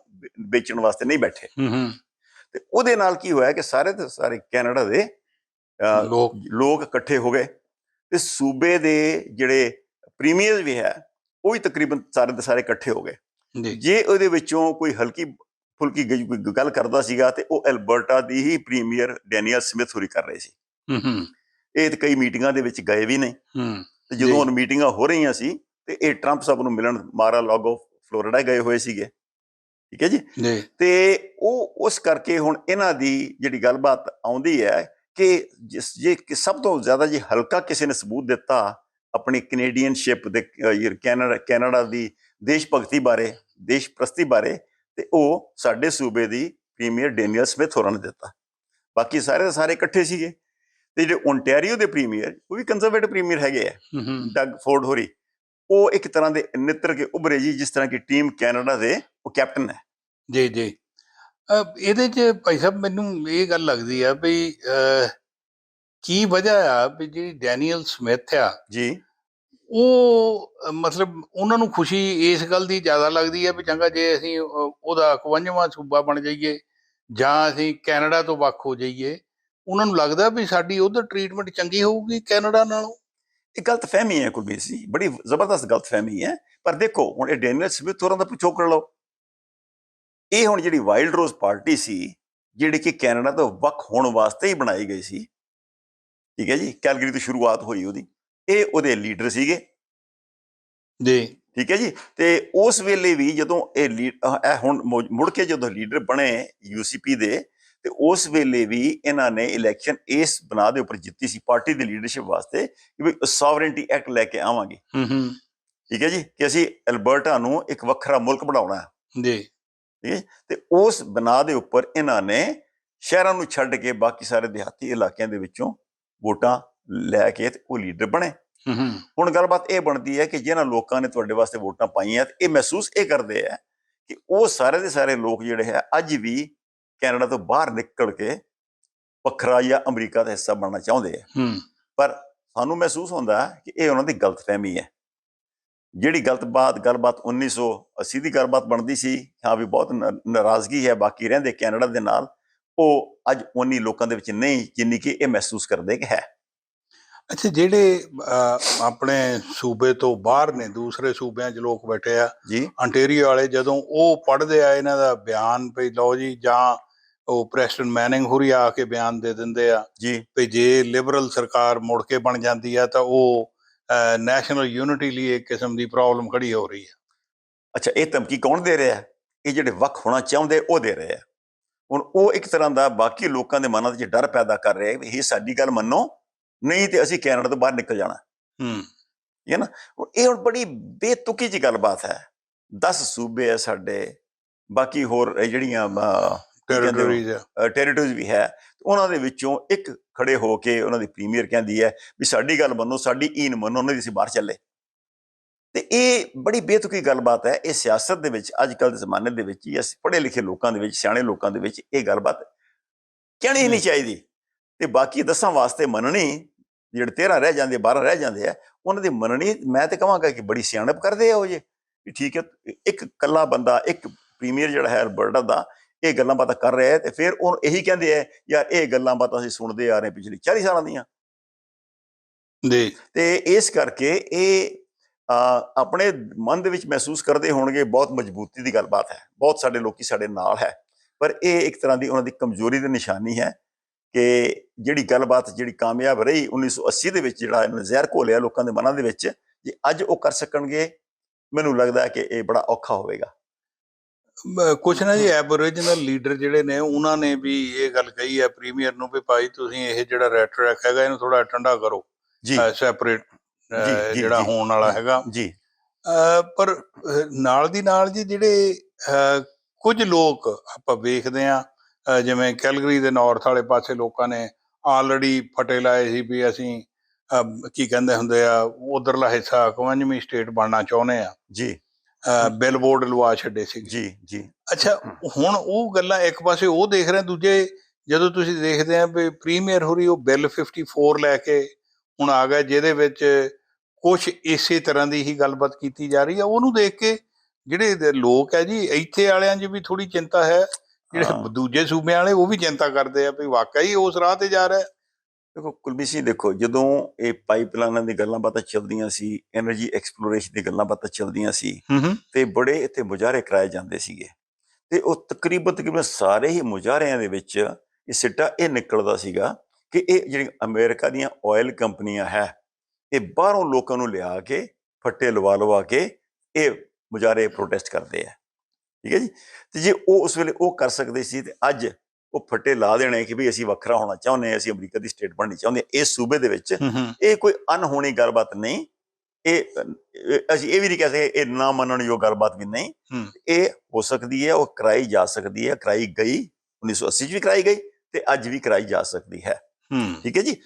A: ਵੇਚਣ ਵਾਸਤੇ ਨਹੀਂ ਬੈਠੇ।
B: ਹੂੰ ਹੂੰ।
A: ਤੇ ਉਹਦੇ ਨਾਲ ਕੀ ਹੋਇਆ ਕਿ ਸਾਰੇ ਦੇ ਸਾਰੇ ਕੈਨੇਡਾ ਦੇ
B: ਲੋਕ।
A: ਲੋਕ ਇਕੱਠੇ ਹੋ ਗਏ ਤੇ ਸੂਬੇ ਦੇ ਜਿਹੜੇ ਪ੍ਰੀਮੀਅਰ ਵੀ ਹੈ ਉਹ ਵੀ ਤਕਰੀਬਨ ਸਾਰੇ ਦੇ ਸਾਰੇ ਇਕੱਠੇ ਹੋ ਗਏ।
B: ਜੀ।
A: ਉਹਦੇ ਵਿੱਚੋਂ ਕੋਈ ਹਲਕੀ ਫੁਲਕੀ ਗੱਲ ਕਰਦਾ ਸੀਗਾ ਤੇ ਉਹ ਐਲਬਰਟਾ ਦੀ ਹੀ ਪ੍ਰੀਮੀਅਰ ਡੈਨੀਅਲ ਸਮਿਥ ਹੋਰੀ ਕਰ ਰਹੇ ਸੀ।
B: ਹੂੰ ਹੂੰ।
A: ਇਹ ਤੇ ਕਈ ਮੀਟਿੰਗਾਂ ਦੇ ਵਿੱਚ ਗਏ ਵੀ ਨਹੀਂ
B: ਹੂੰ।
A: ਤੇ ਜਦੋਂ। ਹੁਣ ਮੀਟਿੰਗਾਂ ਹੋ ਰਹੀਆਂ ਸੀ ਤੇ ਇਹ ਟਰੰਪ ਸਾਹਿਬ ਨੂੰ ਮਿਲਣ ਮਾਰਾ ਲਾਗੋ ਫਲੋਰੀਡਾ ਗਏ ਹੋਏ ਸੀਗੇ। ਠੀਕ ਹੈ ਜੀ? ਤੇ ਉਹ ਉਸ ਕਰਕੇ ਹੁਣ ਇਹਨਾਂ ਦੀ ਜਿਹੜੀ ਗੱਲਬਾਤ ਆਉਂਦੀ ਹੈ ਕਿ ਜਿਸ ਜੇ ਕਿ ਸਭ ਤੋਂ ਜ਼ਿਆਦਾ ਜੇ ਹਲਕਾ ਕਿਸੇ ਨੇ ਸਬੂਤ ਦਿੱਤਾ ਆਪਣੀ ਕੈਨੇਡੀਅਨਸ਼ਿਪ ਦੇ ਕੈਨੇਡਾ ਕੈਨੇਡਾ ਦੀ ਦੇਸ਼ ਭਗਤੀ ਬਾਰੇ ਦੇਸ਼ ਪ੍ਰਸਤੀ ਬਾਰੇ ਤੇ ਉਹ ਸਾਡੇ ਸੂਬੇ ਦੀ ਪ੍ਰੀਮੀਅਰ ਡੈਨੀਅਲ ਸਮਿਥ ਹੋਰਾਂ ਨੇ ਦਿੱਤਾ। ਬਾਕੀ ਸਾਰੇ ਦੇ ਸਾਰੇ ਇਕੱਠੇ ਸੀਗੇ। ਤੇ ਜਿਹੜੇ ਓਨਟਾਰੀਓ ਦੇ ਪ੍ਰੀਮੀਅਰ ਉਹ ਵੀ ਕੰਜ਼ਰਵੇਟਿਵ ਪ੍ਰੀਮੀਅਰ ਹੈਗੇ ਆ। ਡਗ ਫੋਰਡ ਹੋਰੀ। ਉਹ ਇੱਕ ਤਰ੍ਹਾਂ ਦੇ ਨਿੱਤਰ ਕੇ ਉੱਭਰੇ ਜੀ ਜਿਸ ਤਰ੍ਹਾਂ ਕਿ ਟੀਮ ਕੈਨੇਡਾ ਦੇ ਉਹ ਕੈਪਟਨ ਹੈ।
B: ਜੀ ਜੀ। ਇਹਦੇ ਚ ਭਾਈ ਸਾਹਿਬ ਮੈਨੂੰ ਇਹ ਗੱਲ ਲੱਗਦੀ ਆ ਵੀ ਕੀ ਵਜ੍ਹਾ ਆ ਵੀ ਜਿਹੜੀ ਡੈਨੀਅਲ ਸਮਿਥ ਆ
A: ਜੀ।
B: ਉਹ ਮਤਲਬ ਉਹਨਾਂ ਨੂੰ ਖੁਸ਼ੀ ਇਸ ਗੱਲ ਦੀ ਜ਼ਿਆਦਾ ਲੱਗਦੀ ਹੈ ਵੀ ਚੰਗਾ ਜੇ ਅਸੀਂ ਉਹਦਾ 51ਵਾਂ ਸੂਬਾ ਬਣ ਜਾਈਏ ਜਾਂ ਅਸੀਂ ਕੈਨੇਡਾ ਤੋਂ ਵੱਖ ਹੋ ਜਾਈਏ ਉਹਨਾਂ ਨੂੰ ਲੱਗਦਾ ਵੀ ਸਾਡੀ ਉਧਰ ਟ੍ਰੀਟਮੈਂਟ ਚੰਗੀ ਹੋਊਗੀ ਕੈਨੇਡਾ ਨਾਲੋਂ?
A: ਇਹ ਗਲਤ ਫਹਿਮੀ ਹੈ ਕੁਲਬੀਰ ਸਿੰਘ ਬੜੀ ਜ਼ਬਰਦਸਤ ਗਲਤ ਫਹਿਮੀ ਹੈ। ਪਰ ਦੇਖੋ ਹੁਣ ਇਹ ਡੈਨੀਅਲ ਸਮਿਥ ਹੋਰਾਂ ਦਾ ਪਿਛੋਕੜ ਲਓ। ਇਹ ਹੁਣ ਜਿਹੜੀ ਵਾਈਲਡ ਰੋਜ਼ ਪਾਰਟੀ ਸੀ ਜਿਹੜੀ ਕਿ ਕੈਨੇਡਾ ਤੋਂ ਵੱਖ ਹੋਣ ਵਾਸਤੇ ਹੀ ਬਣਾਈ ਗਈ ਸੀ ਠੀਕ ਹੈ ਜੀ ਕੈਲਗਰੀ ਤੋਂ ਸ਼ੁਰੂਆਤ ਹੋਈ ਉਹਦੀ ਇਹ ਉਹਦੇ ਲੀਡਰ ਸੀਗੇ।
B: ਜੀ।
A: ਠੀਕ ਹੈ ਜੀ ਤੇ ਉਸ ਵੇਲੇ ਵੀ ਜਦੋਂ ਇਹ ਲੀ- ਅਹ ਇਹ ਹੁਣ ਮੁੜ- ਮੁੜ ਕੇ ਜਦੋਂ ਲੀਡਰ ਬਣੇ ਯੂਸੀਪੀ ਦੇ ਤੇ ਉਸ ਵੇਲੇ ਵੀ ਇਹਨਾਂ ਨੇ ਇਲੈਕਸ਼ਨ ਇਸ ਬਣਾ ਦੇ ਉੱਪਰ ਜਿੱਤੀ ਸੀ ਪਾਰਟੀ ਦੀ ਲੀਡਰਸ਼ਿਪ ਵਾਸਤੇ ਕਿ ਵੀ ਸੋਵਰੇਨਟੀ ਐਕਟ ਲੈ ਕੇ ਆਵਾਂਗੇ।
B: ਹੂੰ ਹੂੰ।
A: ਠੀਕ ਹੈ ਜੀ ਕਿ ਅਸੀਂ ਅਲਬਰਟਾ ਨੂੰ ਇੱਕ ਵੱਖਰਾ ਮੁਲਕ ਬਣਾਉਣਾ ਹੈ।
B: ਜੀ।
A: ਤੇ ਉਸ ਬਣਾ ਦੇ ਉੱਪਰ ਇਹਨਾਂ ਨੇ ਸ਼ਹਿਰਾਂ ਨੂੰ ਛੱਡ ਕੇ ਬਾਕੀ ਸਾਰੇ ਦਿਹਾਤੀ ਇਲਾਕਿਆਂ ਦੇ ਵਿੱਚੋਂ ਵੋਟਾਂ ਲੈ ਕੇ ਤੇ ਉਹ ਲੀਡਰ ਬਣੇ।
B: ਹੂੰ ਹੂੰ।
A: ਹੁਣ ਗੱਲਬਾਤ ਇਹ ਬਣਦੀ ਹੈ ਕਿ ਜਿਹਨਾਂ ਲੋਕਾਂ ਨੇ ਤੁਹਾਡੇ ਵਾਸਤੇ ਵੋਟਾਂ ਪਾਈਆਂ ਤੇ ਇਹ ਮਹਿਸੂਸ ਇਹ ਕਰਦੇ ਆ ਕਿ ਉਹ ਸਾਰੇ ਦੇ ਸਾਰੇ ਲੋਕ ਜਿਹੜੇ ਹੈ ਅੱਜ ਵੀ ਕੈਨੇਡਾ ਤੋਂ ਬਾਹਰ ਨਿਕਲ ਕੇ ਵੱਖਰਾ ਜਾਂ ਅਮਰੀਕਾ ਦਾ ਹਿੱਸਾ ਬਣਨਾ ਚਾਹੁੰਦੇ ਆ।
B: ਹੂੰ।
A: ਪਰ ਸਾਨੂੰ ਮਹਿਸੂਸ ਹੁੰਦਾ ਹੈ ਕਿ ਇਹ ਉਹਨਾਂ ਦੀ ਗਲਤਫਹਿਮੀ ਹੈ। ਜਿਹੜੀ ਗਲਤ ਬਾਤ ਗੱਲਬਾਤ 1980 ਦੀ ਗੱਲਬਾਤ ਬਣਦੀ ਸੀ ਹਾਂ ਵੀ ਬਹੁਤ ਨਾਰਾਜ਼ਗੀ ਹੈ ਬਾਕੀ ਰਹਿੰਦੇ ਕੈਨੇਡਾ ਦੇ ਨਾਲ ਉਹ ਅੱਜ ਉਨੀ ਲੋਕਾਂ ਦੇ ਵਿੱਚ ਨਹੀਂ ਜਿੰਨੀ ਕਿ ਇਹ ਮਹਿਸੂਸ ਕਰਦੇ ਕਿ ਹੈ।
B: ਅੱਛਾ ਜਿਹੜੇ ਆਪਣੇ ਸੂਬੇ ਤੋਂ ਬਾਹਰ ਨੇ ਦੂਸਰੇ ਸੂਬਿਆਂ 'ਚ ਲੋਕ ਬੈਠੇ ਆ
A: ਜੀ।
B: ਅੰਟੇਰੀਓ ਵਾਲੇ ਜਦੋਂ ਉਹ ਪੜ੍ਹਦੇ ਆ ਇਹਨਾਂ ਦਾ ਬਿਆਨ ਵੀ ਲਓ ਜੀ ਜਾਂ ਉਹ ਪ੍ਰੈਸਟਨ ਮੈਨਿੰਗ ਹੋਰੀ ਆ ਕੇ ਬਿਆਨ ਦੇ ਦਿੰਦੇ ਆ
A: ਜੀ।
B: ਵੀ ਜੇ ਲਿਬਰਲ ਸਰਕਾਰ ਮੁੜ ਕੇ ਬਣ ਜਾਂਦੀ ਆ ਤਾਂ ਉਹ ਨੈਸ਼ਨਲ ਯੂਨਿਟੀ ਲਈ ਇੱਕ ਕਿਸਮ ਦੀ ਪ੍ਰੋਬਲਮ ਖੜੀ ਹੋ ਰਹੀ ਹੈ।
A: ਅੱਛਾ ਇਹ ਧਮਕੀ ਕੌਣ ਦੇ ਰਿਹਾ ਹੈ? ਇਹ ਜਿਹੜੇ ਵੱਖ ਹੋਣਾ ਚਾਹੁੰਦੇ ਉਹ ਦੇ ਰਹੇ ਆ ਹੁਣ ਉਹ ਇੱਕ ਤਰ੍ਹਾਂ ਦਾ ਬਾਕੀ ਲੋਕਾਂ ਦੇ ਮਨਾਂ ਵਿੱਚ ਡਰ ਪੈਦਾ ਕਰ ਰਿਹਾ ਹੈ ਵੀ ਇਹ ਸਾਡੀ ਗੱਲ ਮੰਨੋ ਨਹੀਂ ਤੇ ਅਸੀਂ ਕੈਨੇਡਾ ਤੋਂ ਬਾਹਰ ਨਿਕਲ ਜਾਣਾ।
B: ਹੂੰ।
A: ਹੁਣ ਇਹ ਹੁਣ ਬੜੀ ਬੇਤੁਕੀ ਜੀ ਗੱਲਬਾਤ ਹੈ। 10 ਸੂਬੇ ਆ ਸਾਡੇ ਬਾਕੀ ਹੋਰ ਜਿਹੜੀਆਂ ਹੋ?
B: ਟੈਰੀਟਰੀਜ਼ ਆ।
A: ਟੈਰੀਟਰੀਜ਼ ਵੀ ਹੈ। ਉਹਨਾਂ ਦੇ ਵਿੱਚੋਂ ਇੱਕ ਖੜੇ ਹੋ ਕੇ ਉਹਨਾਂ ਦੀ ਪ੍ਰੀਮੀਅਰ ਕਹਿੰਦੀ ਹੈ ਵੀ ਸਾਡੀ ਗੱਲ ਮੰਨੋ ਸਾਡੀ ਈਨ ਮੰਨੋ ਉਹਨਾਂ ਦੀ ਅਸੀਂ ਬਾਹਰ ਚੱਲੇ। ਤੇ ਇਹ ਬੜੀ ਬੇਤੁਕੀ ਗੱਲਬਾਤ ਹੈ। ਇਹ ਸਿਆਸਤ ਦੇ ਵਿੱਚ ਅੱਜ ਕੱਲ੍ਹ ਦੇ ਜ਼ਮਾਨੇ ਦੇ ਵਿੱਚ ਜਾਂ ਪੜ੍ਹੇ ਲਿਖੇ ਲੋਕਾਂ ਦੇ ਵਿੱਚ ਸਿਆਣੇ ਲੋਕਾਂ ਦੇ ਵਿੱਚ ਇਹ ਗੱਲਬਾਤ ਕਹਿਣੀ ਹੀ ਨਹੀਂ ਚਾਹੀਦੀ। ਤੇ ਬਾਕੀ ਦਸਾਂ ਵਾਸਤੇ ਮੰਨਣੀ ਜਿਹੜੇ 13 ਰਹਿ ਜਾਂਦੇ 12 ਰਹਿ ਜਾਂਦੇ ਆ ਉਹਨਾਂ ਦੀ ਮੰਨਣੀ ਮੈਂ ਤੇ ਕਹਾਂਗਾ ਕਿ ਬੜੀ ਸਿਆਣਪ ਕਰਦੇ ਆ ਉਹ ਜੇ। ਵੀ ਠੀਕ ਹੈ ਇੱਕ ਕੱਲਾ ਬੰਦਾ ਇੱਕ ਪ੍ਰੀਮੀਅਰ ਜਿਹੜਾ ਹੈ ਅਲਬਰਟਾ ਦਾ ਇਹ ਗੱਲਾਂ ਬਾਤਾਂ ਕਰ ਰਿਹਾ ਹੈ ਤੇ ਫਿਰ ਉਹ ਇਹੀ ਕਹਿੰਦੇ ਆ ਯਾਰ ਇਹ ਗੱਲਾਂ ਬਾਤਾਂ ਅਸੀਂ ਸੁਣਦੇ ਆ ਰਹੇ ਪਿਛਲੇ 40 ਸਾਲਾਂ ਦੀਆਂ।
B: ਜੀ।
A: ਤੇ ਇਸ ਕਰਕੇ ਇਹ ਆਪਣੇ ਮਨ ਦੇ ਵਿੱਚ ਮਹਿਸੂਸ ਕਰਦੇ ਹੋਣਗੇ ਬਹੁਤ ਮਜ਼ਬੂਤੀ ਦੀ ਗੱਲਬਾਤ ਹੈ। ਬਹੁਤ ਸਾਡੇ ਲੋਕੀ ਸਾਡੇ ਨਾਲ ਹੈ। ਪਰ ਇਹ ਇੱਕ ਤਰ੍ਹਾਂ ਦੀ ਉਹਨਾਂ ਦੀ ਕਮਜ਼ੋਰੀ ਦੀ ਨਿਸ਼ਾਨੀ ਹੈ ਕਿ ਜਿਹੜੀ ਗੱਲਬਾਤ ਜਿਹੜੀ ਕਾਮਯਾਬ ਰਹੀ 1980 ਦੇ ਵਿੱਚ ਜਿਹੜਾ ਇਹਨਾਂ ਨੇ ਜ਼ਹਿਰ ਘੋਲਿਆ ਲੋਕਾਂ ਦੇ ਮਨਾਂ ਦੇ ਵਿੱਚ ਜੇ ਅੱਜ ਉਹ ਕਰ ਸਕਣਗੇ ਮੈਨੂੰ ਲੱਗਦਾ ਹੈ ਕਿ ਇਹ ਬੜਾ ਔਖਾ ਹੋਵੇਗਾ।
B: ਕੁਛ ਨਾ ਜੀ ਐਬੋਰੀਜਨਲ ਲੀਡਰ ਜਿਹੜੇ ਨੇ ਉਹਨਾਂ ਨੇ ਵੀ ਇਹ ਗੱਲ ਕਹੀ ਹੈ ਪ੍ਰੀਮੀਅਰ ਨੂੰ ਵੀ ਭਾਈ ਤੁਸੀਂ ਇਹ ਜਿਹੜਾ ਰੈਟਰੈਕ ਹੈਗਾ ਇਹਨੂੰ ਥੋੜਾ ਠੰਡਾ ਕਰੋ।
A: ਜੀ।
B: ਸੈਪਰੇਟ ਜਿਹੜਾ। ਹੋਣ ਵਾਲਾ ਹੈਗਾ।
A: ਜੀ।
B: ਪਰ ਨਾਲ ਦੀ ਨਾਲ ਜੀ ਜਿਹੜੇ ਕੁਝ ਲੋਕ ਆਪਾਂ ਵੇਖਦੇ ਆ ਜਿਵੇਂ ਕੈਲਗਰੀ ਦੇ ਨਾਰਥ ਵਾਲੇ ਪਾਸੇ ਲੋਕਾਂ ਨੇ ਆਲਰੇਡੀ ਫਟੇ ਲਾਏ ਸੀ ਵੀ ਅਸੀਂ ਕੀ ਕਹਿੰਦੇ ਹੁੰਦੇ ਆ ਉਧਰਲਾ ਹਿੱਸਾ 51ਵੀਂ ਸਟੇਟ ਬਣਨਾ ਚਾਹੁੰਦੇ ਆ
A: ਜੀ।
B: ਬਿਲ ਬੋਰਡ ਲਵਾ ਛੱਡੇ ਸੀ
A: ਜੀ ਜੀ।
B: ਅੱਛਾ ਹੁਣ ਉਹ ਗੱਲਾਂ ਇੱਕ ਪਾਸੇ ਉਹ ਦੇਖ ਰਹੇ ਦੂਜੇ ਜਦੋਂ ਤੁਸੀਂ ਦੇਖਦੇ ਆ ਵੀ ਪ੍ਰੀਮੀਅਰ ਹੋਰੀ ਉਹ ਬਿੱਲ 54 ਲੈ ਕੇ ਹੁਣ ਆ ਗਿਆ ਜਿਹਦੇ ਵਿੱਚ ਕੁਝ ਇਸੇ ਤਰ੍ਹਾਂ ਦੀ ਹੀ ਗੱਲਬਾਤ ਕੀਤੀ ਜਾ ਰਹੀ ਹੈ ਉਹਨੂੰ ਦੇਖ ਕੇ ਜਿਹੜੇ ਲੋਕ ਹੈ ਜੀ ਇੱਥੇ ਵਾਲਿਆਂ 'ਚ ਵੀ ਥੋੜੀ ਚਿੰਤਾ ਹੈ। ਜਿਹੜੇ ਦੂਜੇ ਸੂਬਿਆਂ ਵਾਲੇ ਉਹ ਵੀ ਚਿੰਤਾ ਕਰਦੇ ਆ ਵੀ ਵਾਕਈ ਉਸ ਰਾਹ ਤੇ ਜਾ ਰਿਹਾ।
A: ਦੇਖੋ ਕੁਲਬੀ ਸੀ ਦੇਖੋ ਜਦੋਂ ਇਹ ਪਾਈਪਲਾਈਨਾਂ ਦੀ ਗੱਲਾਂ ਬਾਤਾਂ ਚੱਲਦੀਆਂ ਸੀ એનર્ਜੀ ਐਕਸਪਲੋਰੇਸ਼ਨ ਦੀ ਗੱਲਾਂ ਬਾਤਾਂ ਚੱਲਦੀਆਂ ਸੀ ਤੇ ਬੜੇ ਇੱਥੇ ਮੁਜਾਰੇ ਕਰਾਏ ਜਾਂਦੇ ਸੀਗੇ। ਤੇ ਉਹ ਤਕਰੀਬਨ ਤਕਰੀਬਨ ਸਾਰੇ ਹੀ ਮੁਜਾਰਿਆਂ ਦੇ ਵਿੱਚ ਇਹ ਸਿੱਟਾ ਇਹ ਨਿਕਲਦਾ ਸੀਗਾ ਕਿ ਇਹ ਜਿਹੜੀ ਅਮਰੀਕਾ ਦੀਆਂ ਆਇਲ ਕੰਪਨੀਆਂ ਹੈ ਇਹ ਬਾਹਰੋਂ ਲੋਕਾਂ ਨੂੰ ਲਿਆ ਕੇ ਫੱਟੇ ਲਵਾ ਲਵਾ ਕੇ ਇਹ ਮੁਜਾਰੇ ਪ੍ਰੋਟੈਸਟ ਕਰਦੇ ਆ। ਠੀਕ ਹੈ ਜੀ? ਤੇ ਜੇ ਉਹ ਉਸ ਵੇਲੇ ਉਹ ਕਰ ਸਕਦੇ ਸੀ ਤੇ ਅੱਜ ਉਹ ਫੱਟੇ ਲਾ ਦੇਣੇ ਕਿ ਵੀ ਅਸੀਂ ਵੱਖਰਾ ਹੋਣਾ ਚਾਹੁੰਦੇ ਹਾਂ ਅਸੀਂ ਅਮਰੀਕਾ ਦੀ ਸਟੇਟ ਬਣਨੀ ਚਾਹੁੰਦੇ ਹਾਂ। ਇਸ ਸੂਬੇ ਦੇ ਵਿੱਚ ਇਹ ਕੋਈ ਅਨਹੋਣੀ ਗੱਲਬਾਤ ਨਹੀਂ। ਇਹ ਅਸੀਂ ਇਹ ਵੀ ਨਹੀਂ ਕਹਿ ਸਕਦੇ ਇਹ ਨਾ ਮੰਨਣ ਯੋਗ ਗੱਲਬਾਤ ਵੀ ਨਹੀਂ। ਇਹ ਹੋ ਸਕਦੀ ਹੈ ਉਹ ਕਰਾਈ ਜਾ ਸਕਦੀ ਹੈ ਕਰਾਈ ਗਈ 1980 ਚ ਵੀ ਕਰਾਈ ਗਈ ਤੇ ਅੱਜ ਵੀ ਕਰਾਈ ਜਾ ਸਕਦੀ ਹੈ। ਠੀਕ ਹੈ ਜੀ?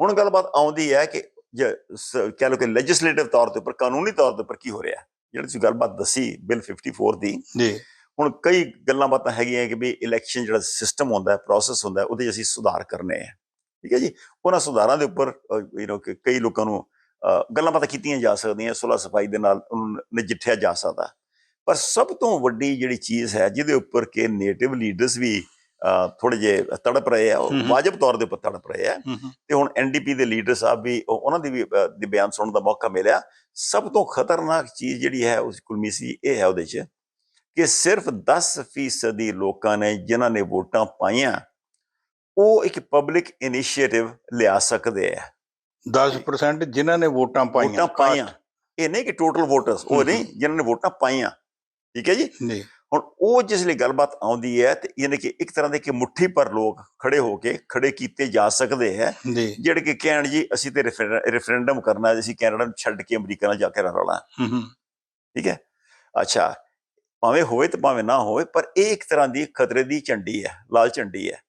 A: ਹੁਣ ਗੱਲਬਾਤ ਆਉਂਦੀ ਹੈ ਕਿ ਕਹਿ ਲਓ ਕਿ ਲੈਜਿਸਲੇਟਿਵ ਤੌਰ ਤੇ ਉੱਪਰ ਕਾਨੂੰਨੀ ਤੌਰ ਤੇ ਉੱਪਰ ਕੀ ਹੋ ਰਿਹਾ? ਜਿਹੜੀ ਤੁਸੀਂ ਗੱਲਬਾਤ ਦੱਸੀ ਬਿੱਲ 54 ਦੀ
B: ਜੀ।
A: ਹੁਣ ਕਈ ਗੱਲਾਂ ਬਾਤਾਂ ਹੈਗੀਆਂ ਕਿ ਵੀ ਇਲੈਕਸ਼ਨ ਜਿਹੜਾ ਸਿਸਟਮ ਹੁੰਦਾ ਹੈ ਪ੍ਰੋਸੈਸ ਹੁੰਦਾ ਹੈ ਉਹਦੇ 'ਚ ਅਸੀਂ ਸੁਧਾਰ ਕਰਨੇ ਆ। ਠੀਕ ਹੈ ਜੀ? ਉਹਨਾਂ ਸੁਧਾਰਾਂ ਦੇ ਉੱਪਰ ਯੂ نو ਕਿ ਕਈ ਲੋਕਾਂ ਨੂੰ ਗੱਲਾਂ ਬਾਤਾਂ ਕੀਤੀਆਂ ਜਾ ਸਕਦੀਆਂ ਸੁਲਾ ਸਫ਼ਾਈ ਦੇ ਨਾਲ ਉਹਨੂੰ ਨਜਿੱਠਿਆ ਜਾ ਸਕਦਾ। ਪਰ ਸਭ ਤੋਂ ਵੱਡੀ ਜਿਹੜੀ ਚੀਜ਼ ਹੈ ਜਿਹਦੇ ਉੱਪਰ ਕਿ ਨੇਟਿਵ ਲੀਡਰਸ ਵੀ ਥੋੜੇ ਜੇ ਤੜਪ ਰਹੇ ਆ। ਵਾਜਬ ਤੌਰ ਦੇ ਉੱਪਰ ਤੜਪ ਰਹੇ ਆ ਤੇ ਹੁਣ ਐਨਡੀਪੀ ਦੇ ਲੀਡਰ ਸਾਹਿਬ ਵੀ ਉਹ- ਉਹਨਾਂ ਦੀ ਵੀ ਬਿਆਨ ਸੁਣਨ ਦਾ ਮੌਕਾ ਮਿਲਿਆ। ਸਭ ਤੋਂ ਖਤਰਨਾਕ ਚੀਜ਼ ਜਿਹੜੀ ਹੈ ਉਸ ਕੁਲਮੀਸੀ ਇਹ ਹੈ ਉਹਦੇ 'ਚ ਕਿ ਸਿਰਫ 10% ਦੀ ਲੋਕਾਂ ਨੇ ਜਿਨ੍ਹਾਂ ਨੇ ਵੋਟਾਂ ਪਾਈਆਂ ਉਹ ਇੱਕ ਪਬਲਿਕ ਇਨੀਸ਼ੀਏਟਿਵ ਲਿਆ ਸਕਦੇ ਆ।
B: 10% ਜਿਨ੍ਹਾਂ ਨੇ ਵੋਟਾਂ ਪਾਈਆਂ
A: ਵੋਟਾਂ ਪਾਈਆਂ। ਇਹ ਨਹੀਂ ਕਿ ਟੋਟਲ ਵੋਟਰਸ ਉਹ ਨਹੀਂ ਜਿਨ੍ਹਾਂ ਨੇ ਵੋਟਾਂ ਪਾਈਆਂ। ਠੀਕ ਹੈ ਜੀ?
B: ਜੀ
A: ਹੁਣ ਉਹ ਜਿਸ ਲਈ ਗੱਲਬਾਤ ਆਉਂਦੀ ਹੈ ਤੇ ਯਾਨੀ ਕਿ ਇੱਕ ਤਰ੍ਹਾਂ ਦੇ ਕਿ ਮੁੱਠੀ ਪਰ ਲੋਕ ਖੜੇ ਹੋ ਕੇ ਖੜੇ ਕੀਤੇ ਜਾ ਸਕਦੇ ਹੈ। ਜਿਹੜੇ ਕਿ ਕਹਿਣ ਜੀ ਅਸੀਂ ਤੇ ਰੈਫਰੈਂਡਮ ਕਰਨਾ ਅਸੀਂ ਕੈਨੇਡਾ ਨੂੰ ਛੱਡ ਕੇ ਅਮਰੀਕਾ ਨਾਲ ਜਾ ਕੇ
B: ਹੂੰ।
A: ਠੀਕ ਹੈ? ਅੱਛਾ। ਭਾਵੇਂ ਹੋਵੇ ਤੇ ਭਾਵੇਂ ਨਾ ਹੋਵੇ, ਪਰ ਇਹ ਇੱਕ ਤਰ੍ਹਾਂ ਦੀ ਖਤਰੇ ਦੀ ਝੰਡੀ ਹੈ, ਲਾਲ ਝੰਡੀ ਹੈ।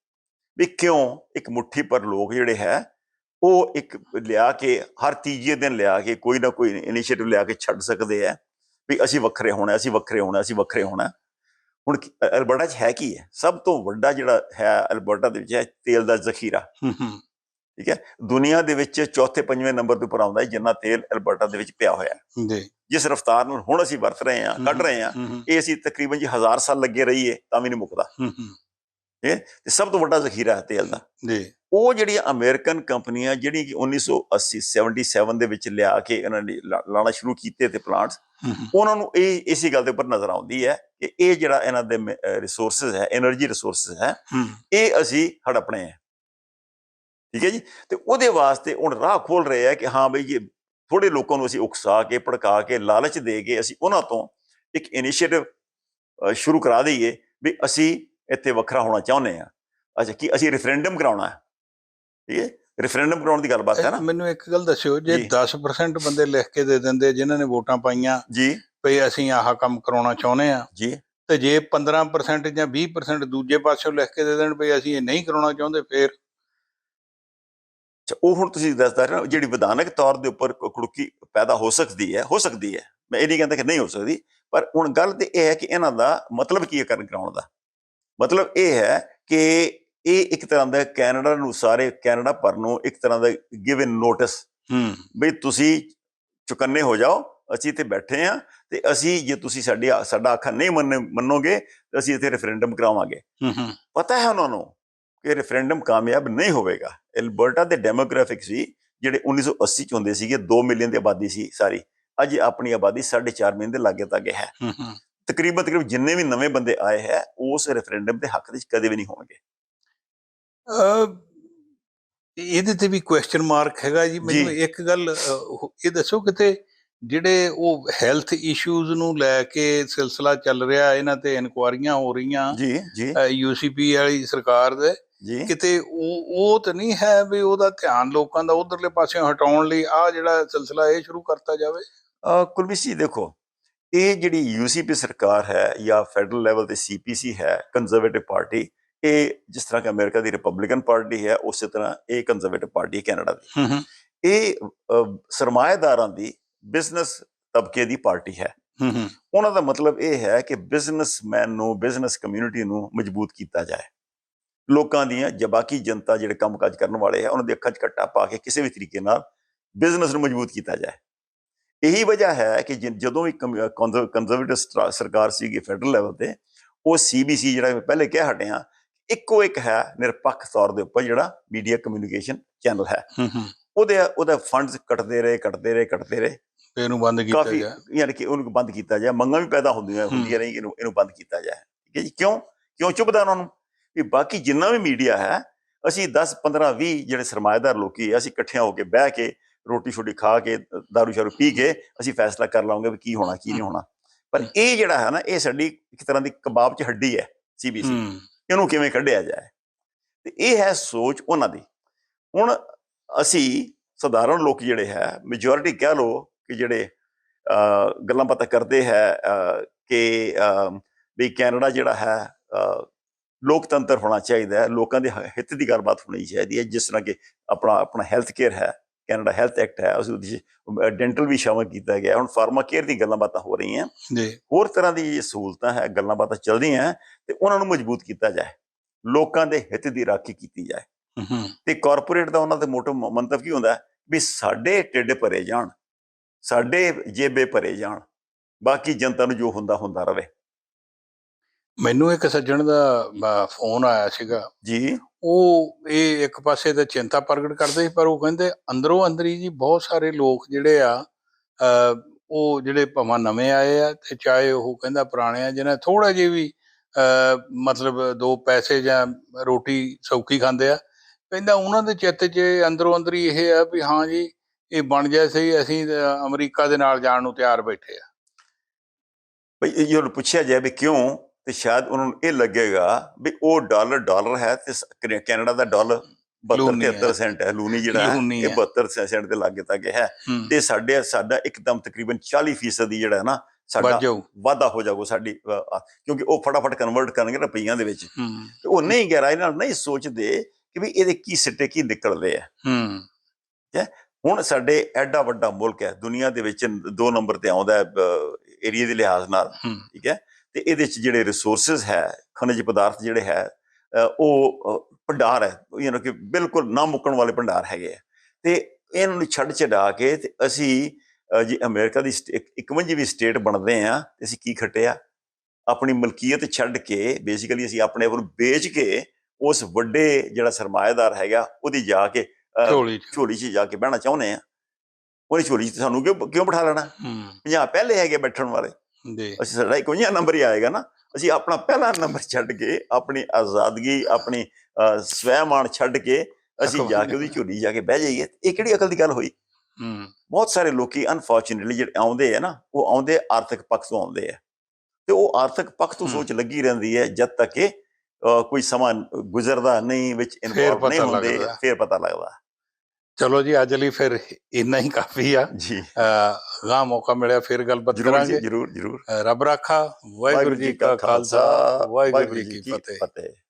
A: ਵੀ ਕਿਉਂ ਇੱਕ ਮੁੱਠੀ ਪਰ ਲੋਕ ਜਿਹੜੇ ਹੈ, ਉਹ ਇੱਕ ਲਿਆ ਕੇ, ਹਰ ਤੀਜੇ ਦਿਨ ਲਿਆ ਕੇ, ਕੋਈ ਨਾ ਕੋਈ ਇਨੀਸ਼ੀਏਟਿਵ ਲਿਆ ਕੇ ਛੱਡ ਸਕਦੇ ਆ ਵੀ ਅਸੀਂ ਵੱਖਰੇ ਹੋਣਾ ਅਸੀਂ ਵੱਖਰੇ ਹੋਣਾ ਅਸੀਂ ਵੱਖਰੇ ਹੋਣਾ ਹੁਣ ਕੀ- ਅਲਬਰਟਾ 'ਚ ਹੈ ਕੀ ਹੈ? ਸਭ ਤੋਂ ਵੱਡਾ ਜਿਹੜਾ ਹੈ ਅਲਬਰਟਾ ਦੇ ਵਿੱਚ ਹੈ ਤੇਲ ਦਾ ਜ਼ਖੀਰਾ। ਠੀਕ ਹੈ? ਦੁਨੀਆ ਦੇ ਵਿੱਚ ਚੌਥੇ ਪੰਜਵੇਂ ਨੰਬਰ ਦੇ ਉੱਪਰ ਆਉਂਦਾ ਹੈ ਜਿੰਨਾ ਤੇਲ ਅਲਬਰਟਾ ਦੇ ਵਿੱਚ ਪਿਆ ਹੋਇਆ ਹੈ।
B: ਜੀ।
A: ਜਿਸ ਰਫਤਾਰ ਨੂੰ ਹੁਣ ਅਸੀਂ ਵਰਤ ਰਹੇ ਹਾਂ ਕੱਢ ਰਹੇ ਹਾਂ ਇਹ ਅਸੀਂ ਤਕਰੀਬਨ ਜੀ ਹਜ਼ਾਰ ਸਾਲ ਲੱਗੇ ਰਹੀਏ ਤਾਂ ਵੀ ਨਹੀਂ ਮੁੱਕਦਾ। ਇਹ ਸਭ ਤੋਂ ਵੱਡਾ ਜ਼ਖੀਰਾ ਹੈ ਤੇਲ ਦਾ।
B: ਜੀ।
A: ਉਹ ਜਿਹੜੀ ਅਮਰੀਕਨ ਕੰਪਨੀਆਂ ਜਿਹੜੀ ਕਿ 1980 77 ਦੇ ਵਿੱਚ ਲਿਆ ਕੇ ਇਹਨਾਂ ਨੇ ਲਾਣਾ ਸ਼ੁਰੂ ਕੀਤੇ ਤੇ ਪਲਾਂਟਸ ਉਹਨਾਂ ਨੂੰ ਇਹ ਇਸੇ ਗੱਲ ਦੇ ਉੱਪਰ ਨਜ਼ਰ ਆਉਂਦੀ ਹੈ ਕਿ ਇਹ ਜਿਹੜਾ ਇਹਨਾਂ ਦੇ ਰਿਸੋਰਸਸ ਹੈ એનર્ਜੀ ਰਿਸੋਰਸਸ ਹੈ। ਇਹ ਅਸੀਂ ਹੜਪਣੇ ਹੈ। ਠੀਕ ਹੈ ਜੀ? ਤੇ ਉਹਦੇ ਵਾਸਤੇ ਹੁਣ ਰਾਹ ਖੋਲ ਰਹੇ ਆ ਕਿ ਹਾਂ ਬਈ ਜੀ ਥੋੜੇ ਲੋਕਾਂ ਨੂੰ ਅਸੀਂ ਉਕਸਾ ਕੇ ਭੜਕਾ ਕੇ ਲਾਲਚ ਦੇ ਕੇ ਅਸੀਂ ਉਹਨਾਂ ਤੋਂ ਇੱਕ ਇਨੀਸ਼ੀਏਟਿਵ ਸ਼ੁਰੂ ਕਰਾ ਦਈਏ ਵੀ ਅਸੀਂ ਇੱਥੇ ਵੱਖਰਾ ਹੋਣਾ ਚਾਹੁੰਦੇ ਆ ਅੱਛਾ ਕੀ ਅਸੀਂ ਰੈਫਰੈਂਡਮ ਕਰਾਉਣਾ ਹੈ? ਠੀਕ ਹੈ? ਰੈਫਰੈਂਡਮ ਕਰਾਉਣ ਦੀ ਗੱਲਬਾਤ ਹੈ ਨਾ?
B: ਮੈਨੂੰ ਇੱਕ ਗੱਲ ਦੱਸਿਓ ਜੇ
A: ਜੀ।
B: 10% ਬੰਦੇ ਲਿਖ ਕੇ ਦੇ ਦਿੰਦੇ ਜਿਨ੍ਹਾਂ ਨੇ ਵੋਟਾਂ ਪਾਈਆਂ
A: ਜੀ।
B: ਵੀ ਅਸੀਂ ਆਹ ਕੰਮ ਕਰਾਉਣਾ ਚਾਹੁੰਦੇ ਆ
A: ਜੀ।
B: ਤੇ ਜੇ 15% ਜਾਂ 20% ਦੂਜੇ ਪਾਸਿਓਂ ਲਿਖ ਕੇ ਦੇ ਦੇਣ ਵੀ ਅਸੀਂ ਇਹ ਨਹੀਂ ਕਰਾਉਣਾ ਚਾਹੁੰਦੇ ਫੇਰ
A: ਅੱਛਾ ਉਹ ਹੁਣ ਤੁਸੀਂ ਦੱਸਦਾ ਰਹੇ ਹੋ ਜਿਹੜੀ ਵਿਧਾਨਕ ਤੌਰ ਦੇ ਉੱਪਰ ਕੁੜਕੀ ਪੈਦਾ ਹੋ ਸਕਦੀ ਹੈ ਹੋ ਸਕਦੀ ਹੈ। ਮੈਂ ਇਹ ਨਹੀਂ ਕਹਿੰਦਾ ਕਿ ਨਹੀਂ ਹੋ ਸਕਦੀ ਪਰ ਹੁਣ ਗੱਲ ਤੇ ਇਹ ਹੈ ਕਿ ਇਹਨਾਂ ਦਾ ਮਤਲਬ ਕੀ ਹੈ ਕਰਨ ਕਰਾਉਣ ਦਾ? ਮਤਲਬ ਇਹ ਹੈ ਕਿ ਇਹ ਇੱਕ ਤਰ੍ਹਾਂ ਦਾ ਕੈਨੇਡਾ ਨੂੰ ਸਾਰੇ ਕੈਨੇਡਾ ਪਰ ਨੂੰ ਇੱਕ ਤਰ੍ਹਾਂ ਦਾ ਗਿਵਨ ਨੋਟਿਸ
B: ਹੂੰ।
A: ਵੀ ਤੁਸੀਂ ਚੁਕੰਨੇ ਹੋ ਜਾਓ ਅਸੀਂ ਇੱਥੇ ਬੈਠੇ ਆ ਤੇ ਅਸੀਂ ਜੇ ਤੁਸੀਂ ਸਾਡੀ ਸਾਡਾ ਆਖਾ ਨਹੀਂ ਮੰਨ- ਮੰਨੋਗੇ ਤਾਂ ਅਸੀਂ ਇੱਥੇ ਰੈਫਰੈਂਡਮ ਕਰਾਵਾਂਗੇ।
B: ਹੂੰ ਹੂੰ।
A: ਪਤਾ ਹੈ ਉਹਨਾਂ ਨੂੰ ਕਿ ਰੈਫਰੈਂਡਮ ਕਾਮਯਾਬ ਨਹੀਂ ਹੋਵੇਗਾ। ਐਲਬਰਟਾ ਦੇ ਡੈਮੋਗ੍ਰਾਫਿਕਸ ਵੀ ਜਿਹੜੇ 1980 ਚ ਹੁੰਦੇ ਸੀਗੇ 2 ਮਿਲੀਅਨ ਦੀ ਆਬਾਦੀ ਸੀ ਸਾਰੀ। ਅੱਜ ਆਪਣੀ ਆਬਾਦੀ 4.5 ਮਿਲੀਅਨ ਦੇ ਲਾਗੇ ਤੱਕ ਹੈ। ਤਕਰੀਬਨ ਤਕਰੀਬਨ ਜਿੰਨੇ ਵੀ ਨਵੇਂ ਬੰਦੇ ਆਏ ਹੈ ਉਸ ਰੈਫਰੈਂਡਮ ਦੇ ਹੱਕ ਵਿੱਚ ਕਦੇ ਵੀ ਨਹੀਂ ਹੋਣਗੇ।
B: ਇਹਦੇ ਤੇ ਵੀ ਕੁਐਸਚਨ ਮਾਰਕ ਹੈਗਾ ਜੀ। ਮੈਨੂੰ। ਇੱਕ ਗੱਲ ਇਹ ਦੱਸੋ ਕਿਤੇ ਜਿਹੜੇ ਉਹ ਹੈਲਥ ਇਸ਼ੂਜ਼ ਨੂੰ ਲੈ ਕੇ ਸਿਲਸਿਲਾ ਚੱਲ ਰਿਹਾ ਇਹਨਾਂ ਤੇ ਇਨਕੁਆਰੀਆਂ ਹੋ ਰਹੀਆਂ
A: ਜੀ ਜੀ।
B: ਯੂਸੀਪੀ ਵਾਲੀ ਸਰਕਾਰ ਦੇ
A: ਜੀ।
B: ਕਿਤੇ ਉਹ ਉਹ ਤਾਂ ਨਹੀਂ ਹੈ ਵੀ ਉਹਦਾ ਧਿਆਨ ਲੋਕਾਂ ਦਾ ਉਧਰਲੇ ਪਾਸਿਓਂ ਹਟਾਉਣ ਲਈ ਆ ਜਿਹੜਾ ਸਿਲਸਿਲਾ ਇਹ ਸ਼ੁਰੂ ਕਰਤਾ ਜਾਵੇ?
A: ਅਹ ਕੁਲਬੀਰ ਜੀ ਦੇਖੋ ਇਹ ਜਿਹੜੀ ਯੂਸੀਪੀ ਸਰਕਾਰ ਹੈ ਜਾਂ ਫੈਡਰਲ ਲੈਵਲ ਤੇ ਸੀਪੀਸੀ ਹੈ ਕੰਜ਼ਰਵੇਟਿਵ ਪਾਰਟੀ ਇਹ ਜਿਸ ਤਰ੍ਹਾਂ ਕਿ ਅਮਰੀਕਾ ਦੀ ਰਿਪਬਲਿਕਨ ਪਾਰਟੀ ਹੈ ਉਸੇ ਤਰ੍ਹਾਂ ਇਹ ਕੰਜ਼ਰਵੇਟਿਵ ਪਾਰਟੀ ਹੈ ਕੈਨੇਡਾ ਦੀ। ਇਹ ਸਰਮਾਏਦਾਰਾਂ ਦੀ ਬਿਜ਼ਨਸ ਤਬਕੇ ਦੀ ਪਾਰਟੀ ਹੂੰ। ਉਹਨਾਂ ਦਾ ਮਤਲਬ ਇਹ ਹੈ ਕਿ ਬਿਜ਼ਨਸਮੈਨ ਨੂੰ ਬਿਜ਼ਨਸ ਕਮਿਊਨਿਟੀ ਨੂੰ ਮਜ਼ਬੂਤ ਕੀਤਾ ਜਾਏ। ਲੋਕਾਂ ਦੀਆਂ ਜਾਂ ਬਾਕੀ ਜਨਤਾ ਜਿਹੜੇ ਕੰਮਕਾਜ ਕਰਨ ਵਾਲੇ ਹੈ ਉਹਨਾਂ ਦੇ ਅੱਖਾਂ 'ਚ ਕੱਟਾ ਪਾ ਕੇ ਕਿਸੇ ਵੀ ਤਰੀਕੇ ਨਾਲ ਬਿਜ਼ਨਸ ਨੂੰ ਮਜ਼ਬੂਤ ਕੀਤਾ ਜਾਏ। ਇਹੀ ਵਜ੍ਹਾ ਹੈ ਕਿ ਜਦੋਂ ਵੀ ਕੰਜ਼ਰਵੇਟਿਵ ਸਰਕਾਰ ਸੀਗੀ ਫੈਡਰਲ ਲੈਵਲ ਤੇ ਉਹ ਸੀਬੀਸੀ ਜਿਹੜਾ ਮੈਂ ਪਹਿਲੇ ਕਹਿ ਹਟਿਆ ਇੱਕੋ ਇੱਕ ਹੈ ਨਿਰਪੱਖ ਤੌਰ ਦੇ ਉੱਪਰ ਜਿਹੜਾ ਮੀਡੀਆ ਕਮਿਊਨੀਕੇਸ਼ਨ ਚੈਨਲ ਹੈ। ਉਹਦੇ ਉਹਦਾ ਫੰਡਸ ਕੱਟਦੇ ਰਹੇ ਕੱਟਦੇ ਰਹੇ ਕੱਟਦੇ ਰਹੇ।
B: ਇਹਨੂੰ ਬੰਦ ਕੀਤਾ
A: ਕਾਫੀ
B: ਜਾ
A: ਯਾਨੀ ਕਿ ਉਹਨੂੰ ਬੰਦ ਕੀਤਾ ਜਾਏ। ਮੰਗਾਂ ਵੀ ਪੈਦਾ ਹੁੰਦੀਆਂ ਹੁੰਦੀਆਂ ਨਹੀਂ ਕਿ ਇਹਨੂੰ ਇਹਨੂੰ ਬੰਦ ਕੀਤਾ ਜਾਏ। ਠੀਕ ਹੈ ਜੀ? ਕਿਉਂ? ਕਿਉਂ ਚੁੱਭਦਾ ਉਹਨਾਂ ਨੂੰ? ਵੀ ਬਾਕੀ ਜਿੰਨਾ ਵੀ ਮੀਡੀਆ ਹੈ ਅਸੀਂ 10 15 20 ਜਿਹੜੇ ਸਰਮਾਏਦਾਰ ਲੋਕੀ ਅਸੀਂ ਇਕੱਠਿਆਂ ਹੋ ਕੇ ਬਹਿ ਕੇ ਰੋਟੀ ਛੋਟੀ ਖਾ ਕੇ ਦਾਰੂ ਸ਼ਾਰੂ ਪੀ ਕੇ ਅਸੀਂ ਫੈਸਲਾ ਕਰ ਲਾਂਗੇ ਵੀ ਕੀ ਹੋਣਾ ਕੀ ਨਹੀਂ ਹੋਣਾ। ਪਰ ਇਹ ਜਿਹੜਾ ਹੈ ਨਾ ਇਹ ਸਾਡੀ ਇੱਕ ਤਰ੍ਹਾਂ ਦੀ ਕਬਾਬ 'ਚ ਹੱਡੀ ਹੈ ਸੀਬੀਸੀ ਇਹਨੂੰ ਕਿਵੇਂ ਕੱਢਿਆ ਜਾਏ? ਤੇ ਇਹ ਹੈ ਸੋਚ ਉਹਨਾਂ ਦੀ। ਹੁਣ ਅਸੀਂ ਸਧਾਰਨ ਲੋਕ ਜਿਹੜੇ ਹੈ ਮੈਜੋਰਿਟੀ ਕਹਿ ਲੋ ਕਿ ਜਿਹੜੇ ਗੱਲਾਂ ਬਾਤਾਂ ਕਰਦੇ ਹੈ ਕਿ ਵੀ ਕੈਨੇਡਾ ਜਿਹੜਾ ਹੈ ਲੋਕਤੰਤਰ ਹੋਣਾ ਚਾਹੀਦਾ ਹੈ ਲੋਕਾਂ ਦੇ ਹਿੱਤ ਦੀ ਗੱਲਬਾਤ ਹੋਣੀ ਚਾਹੀਦੀ ਹੈ ਜਿਸ ਤਰ੍ਹਾਂ ਕਿ ਆਪਣਾ ਆਪਣਾ ਹੈਲਥ ਕੇਅਰ ਹੈ ਕੈਨੇਡਾ ਹੈਲਥ ਐਕਟ ਹੈ ਉਸ ਵਿੱਚ ਡੈਂਟਲ ਵੀ ਸ਼ਾਮਲ ਕੀਤਾ ਗਿਆ ਹੁਣ ਫਾਰਮਾ ਕੇਅਰ ਦੀ ਗੱਲਾਂ ਬਾਤਾਂ ਹੋ ਰਹੀਆਂ
B: ਜੀ।
A: ਹੋਰ ਤਰ੍ਹਾਂ ਦੀ ਸਹੂਲਤਾਂ ਹੈ ਗੱਲਾਂ ਬਾਤਾਂ ਚੱਲਦੀਆਂ ਤੇ ਉਹਨਾਂ ਨੂੰ ਮਜ਼ਬੂਤ ਕੀਤਾ ਜਾਏ ਲੋਕਾਂ ਦੇ ਹਿੱਤ ਦੀ ਰਾਖੀ ਕੀਤੀ ਜਾਏ। ਤੇ ਕਾਰਪੋਰੇਟ ਦਾ ਉਹਨਾਂ ਦਾ ਮੋਟੋ ਮ- ਮੰਤਵ ਕੀ ਹੁੰਦਾ? ਵੀ ਸਾਡੇ ਢਿੱਡ ਭਰੇ ਜਾਣ ਸਾਡੇ ਜੇਬੇ ਭਰੇ ਜਾਣ ਬਾਕੀ ਜਨਤਾ ਨੂੰ ਜੋ ਹੁੰਦਾ ਹੁੰਦਾ ਰਵੇ।
B: ਮੈਨੂੰ ਇੱਕ ਸੱਜਣ ਦਾ ਫੋਨ ਆਇਆ ਸੀਗਾ।
A: ਜੀ।
B: ਉਹ ਇਹ ਇੱਕ ਪਾਸੇ ਤਾਂ ਚਿੰਤਾ ਪ੍ਰਗਟ ਕਰਦੇ ਸੀ ਪਰ ਉਹ ਕਹਿੰਦੇ ਅੰਦਰੋਂ ਅੰਦਰੀ ਜੀ ਬਹੁਤ ਸਾਰੇ ਲੋਕ ਜਿਹੜੇ ਆ ਉਹ ਜਿਹੜੇ ਭਾਵੇਂ ਨਵੇਂ ਆਏ ਆ ਤੇ ਚਾਹੇ ਉਹ ਕਹਿੰਦਾ ਪੁਰਾਣੇ ਆ ਜਿਹਨਾਂ ਥੋੜਾ ਜਿਹਾ ਵੀ ਮਤਲਬ ਦੋ ਪੈਸੇ ਜਾਂ ਰੋਟੀ ਸੌਖੀ ਖਾਂਦੇ ਆ ਕਹਿੰਦਾ ਉਹਨਾਂ ਦੇ ਚਿੱਤ 'ਚ ਅੰਦਰੋਂ ਅੰਦਰੀ ਇਹ ਆ ਵੀ ਹਾਂ ਜੀ ਇਹ ਬਣ ਜਾਏ ਸਹੀ ਅਸੀਂ ਅਮਰੀਕਾ ਦੇ ਨਾਲ ਜਾਣ ਨੂੰ ਤਿਆਰ ਬੈਠੇ ਆ।
A: ਭਈ ਇਹ ਪੁੱਛਿਆ ਜਾਏ ਵੀ ਕਿਉਂ ਤੇ ਸ਼ਾਇਦ ਉਹਨਾਂ ਨੂੰ ਇਹ ਲੱਗੇਗਾ ਵੀ ਉਹ ਡਾਲਰ ਡਾਲਰ ਹੈ ਤੇ ਕੈਨੇਡਾ ਦਾ ਡਾਲਰ 72
B: ਲੂਨੀ ਹੈ।
A: 73 ਸੈਂਟ ਹੈ ਲੂਨੀ ਜਿਹੜਾ ਹੈ ਇਹ
B: ਹੈ।
A: 72 ਸੈਂਟ ਦੇ ਲਾਗੇ ਤੱਕ ਹੈ।
B: ਹੂੰ।
A: ਤੇ ਸਾਡੇ ਸਾਡਾ ਇੱਕਦਮ ਤਕਰੀਬਨ 40% ਦੀ ਜਿਹੜਾ ਹੈ ਨਾ ਸਾਡਾ
B: ਵੱਧ
A: ਹੋ ਜਾਊਗਾ ਸਾਡੀ ਕਿਉਂਕਿ ਉਹ ਫਟਾਫਟ ਕਨਵਰਟ ਕਰਨਗੇ ਰੁਪਈਆਂ ਦੇ ਵਿੱਚ।
B: ਹੂੰ।
A: ਤੇ ਉਹ ਨਹੀਂ ਗਹਿਰਾਈ ਨਾਲ ਨਹੀਂ ਸੋਚਦੇ ਕਿ ਵੀ ਇਹਦੇ ਕੀ ਸਿੱਟੇ ਕੀ ਨਿਕਲਦੇ ਆ।
B: ਹੂੰ।
A: ਹੁਣ ਸਾਡੇ ਐਡਾ ਵੱਡਾ ਮੁਲਕ ਹੈ ਦੁਨੀਆ ਦੇ ਵਿੱਚ ਦੋ ਨੰਬਰ ਤੇ ਆਉਂਦਾ ਹੈ ਏਰੀਆ ਦੇ ਲਿਹਾਜ਼ ਨਾਲ।
B: ਹੂੰ।
A: ਠੀਕ ਹੈ? ਤੇ ਇਹਦੇ ਚ ਜਿਹੜੇ ਰਿਸੋਰਸਸ ਹੈ ਖਣਿਜ ਪਦਾਰਥ ਜਿਹੜੇ ਹੈ ਉਹ ਭੰਡਾਰ ਹੈ ਯੂ نو ਕਿ ਬਿਲਕੁਲ ਨਾ ਮੁੱਕਣ ਵਾਲੇ ਭੰਡਾਰ ਹੈਗੇ ਆ। ਤੇ ਇਹਨਾਂ ਨੂੰ ਛੱਡ ਛਡਾ ਕੇ ਤੇ ਅਸੀਂ ਜੀ ਅਮਰੀਕਾ ਦੀ 51ਵੀਂ ਸਟੇਟ ਬਣਦੇ ਆ ਤੇ ਅਸੀਂ ਕੀ ਖੱਟਿਆ ਆਪਣੀ ਮਲਕੀਅਤ ਛੱਡ ਕੇ ਬੇਸਿਕਲੀ ਅਸੀਂ ਆਪਣੇ ਆਪ ਨੂੰ ਵੇਚ ਕੇ ਉਸ ਵੱਡੇ ਜਿਹੜਾ ਸਰਮਾਏਦਾਰ ਹੈਗਾ ਉਹਦੀ ਜਾ ਕੇ
B: ਝੋਲੀ 'ਚ।
A: ਝੋਲੀ 'ਚ ਜਾ ਕੇ ਬਹਿਣਾ ਚਾਹੁੰਦੇ ਆ। ਉਹਦੀ ਝੋਲੀ 'ਚ ਸਾਨੂੰ ਕਿਉਂ ਕਿਉਂ ਬਿਠਾ ਲੈਣਾ? 50 ਪਹਿਲੇ ਹੈਗੇ ਬੈਠਣ ਵਾਲੇ।
B: ਜੀ।
A: ਅਸੀਂ ਸਾਡਾ ਇਕਵੰਜਾ ਨੰਬਰ ਹੀ ਆਏਗਾ ਨਾ। ਅਸੀਂ ਆਪਣਾ ਪਹਿਲਾ ਨੰਬਰ ਛੱਡ ਕੇ ਆਪਣੀ ਆਜ਼ਾਦਗੀ ਆਪਣੀ ਸਵੈਮਾਨ ਛੱਡ ਕੇ ਅਸੀਂ ਜਾ ਕੇ ਉਹਦੀ ਝੋਲੀ ਜਾ ਕੇ ਬਹਿ ਜਾਈਏ। ਇਹ ਕਿਹੜੀ ਅਕਲ ਦੀ ਗੱਲ ਹੋਈ?
B: ਹੂੰ।
A: ਬਹੁਤ ਸਾਰੇ ਲੋਕੀ ਅਨਫੋਰਚੂਨੇਟਲੀ ਜਿਹੜੇ ਆਉਂਦੇ ਆ ਨਾ ਉਹ ਆਉਂਦੇ ਆਰਥਿਕ ਪੱਖ ਤੋਂ ਆਉਂਦੇ ਆ। ਤੇ ਉਹ ਆਰਥਿਕ ਪੱਖ ਤੋਂ। ਸੋਚ ਲੱਗੀ ਰਹਿੰਦੀ ਹੈ ਜਦ ਤੱਕ ਕਿ ਕੋਈ ਸਮਾਂ ਗੁਜ਼ਰਦਾ ਨਹੀਂ ਵਿੱਚ ਇਨਵੋਲਵ ਨਹੀਂ ਹੁੰਦੇ। ਫੇਰ ਪਤਾ ਲੱਗਦਾ।
B: ਚਲੋ ਜੀ ਅੱਜ ਲਈ ਫਿਰ ਇੰਨਾ ਹੀ ਕਾਫੀ ਆ।
A: ਜੀ।
B: ਗਾਂ ਮੌਕਾ ਮਿਲਿਆ ਫਿਰ ਗੱਲਬਾਤ ਕਰਾਂਗੇ।
A: ਜਰੂਰ ਜਰੂਰ।
B: ਰੱਬ ਰਾਖਾ ਵਾਹਿਗੁਰੂ ਜੀ ਕਾ ਖਾਲਸਾ ਵਾਹਿਗੁਰੂ ਜੀ ਕੀ
A: ਫਤਿਹ।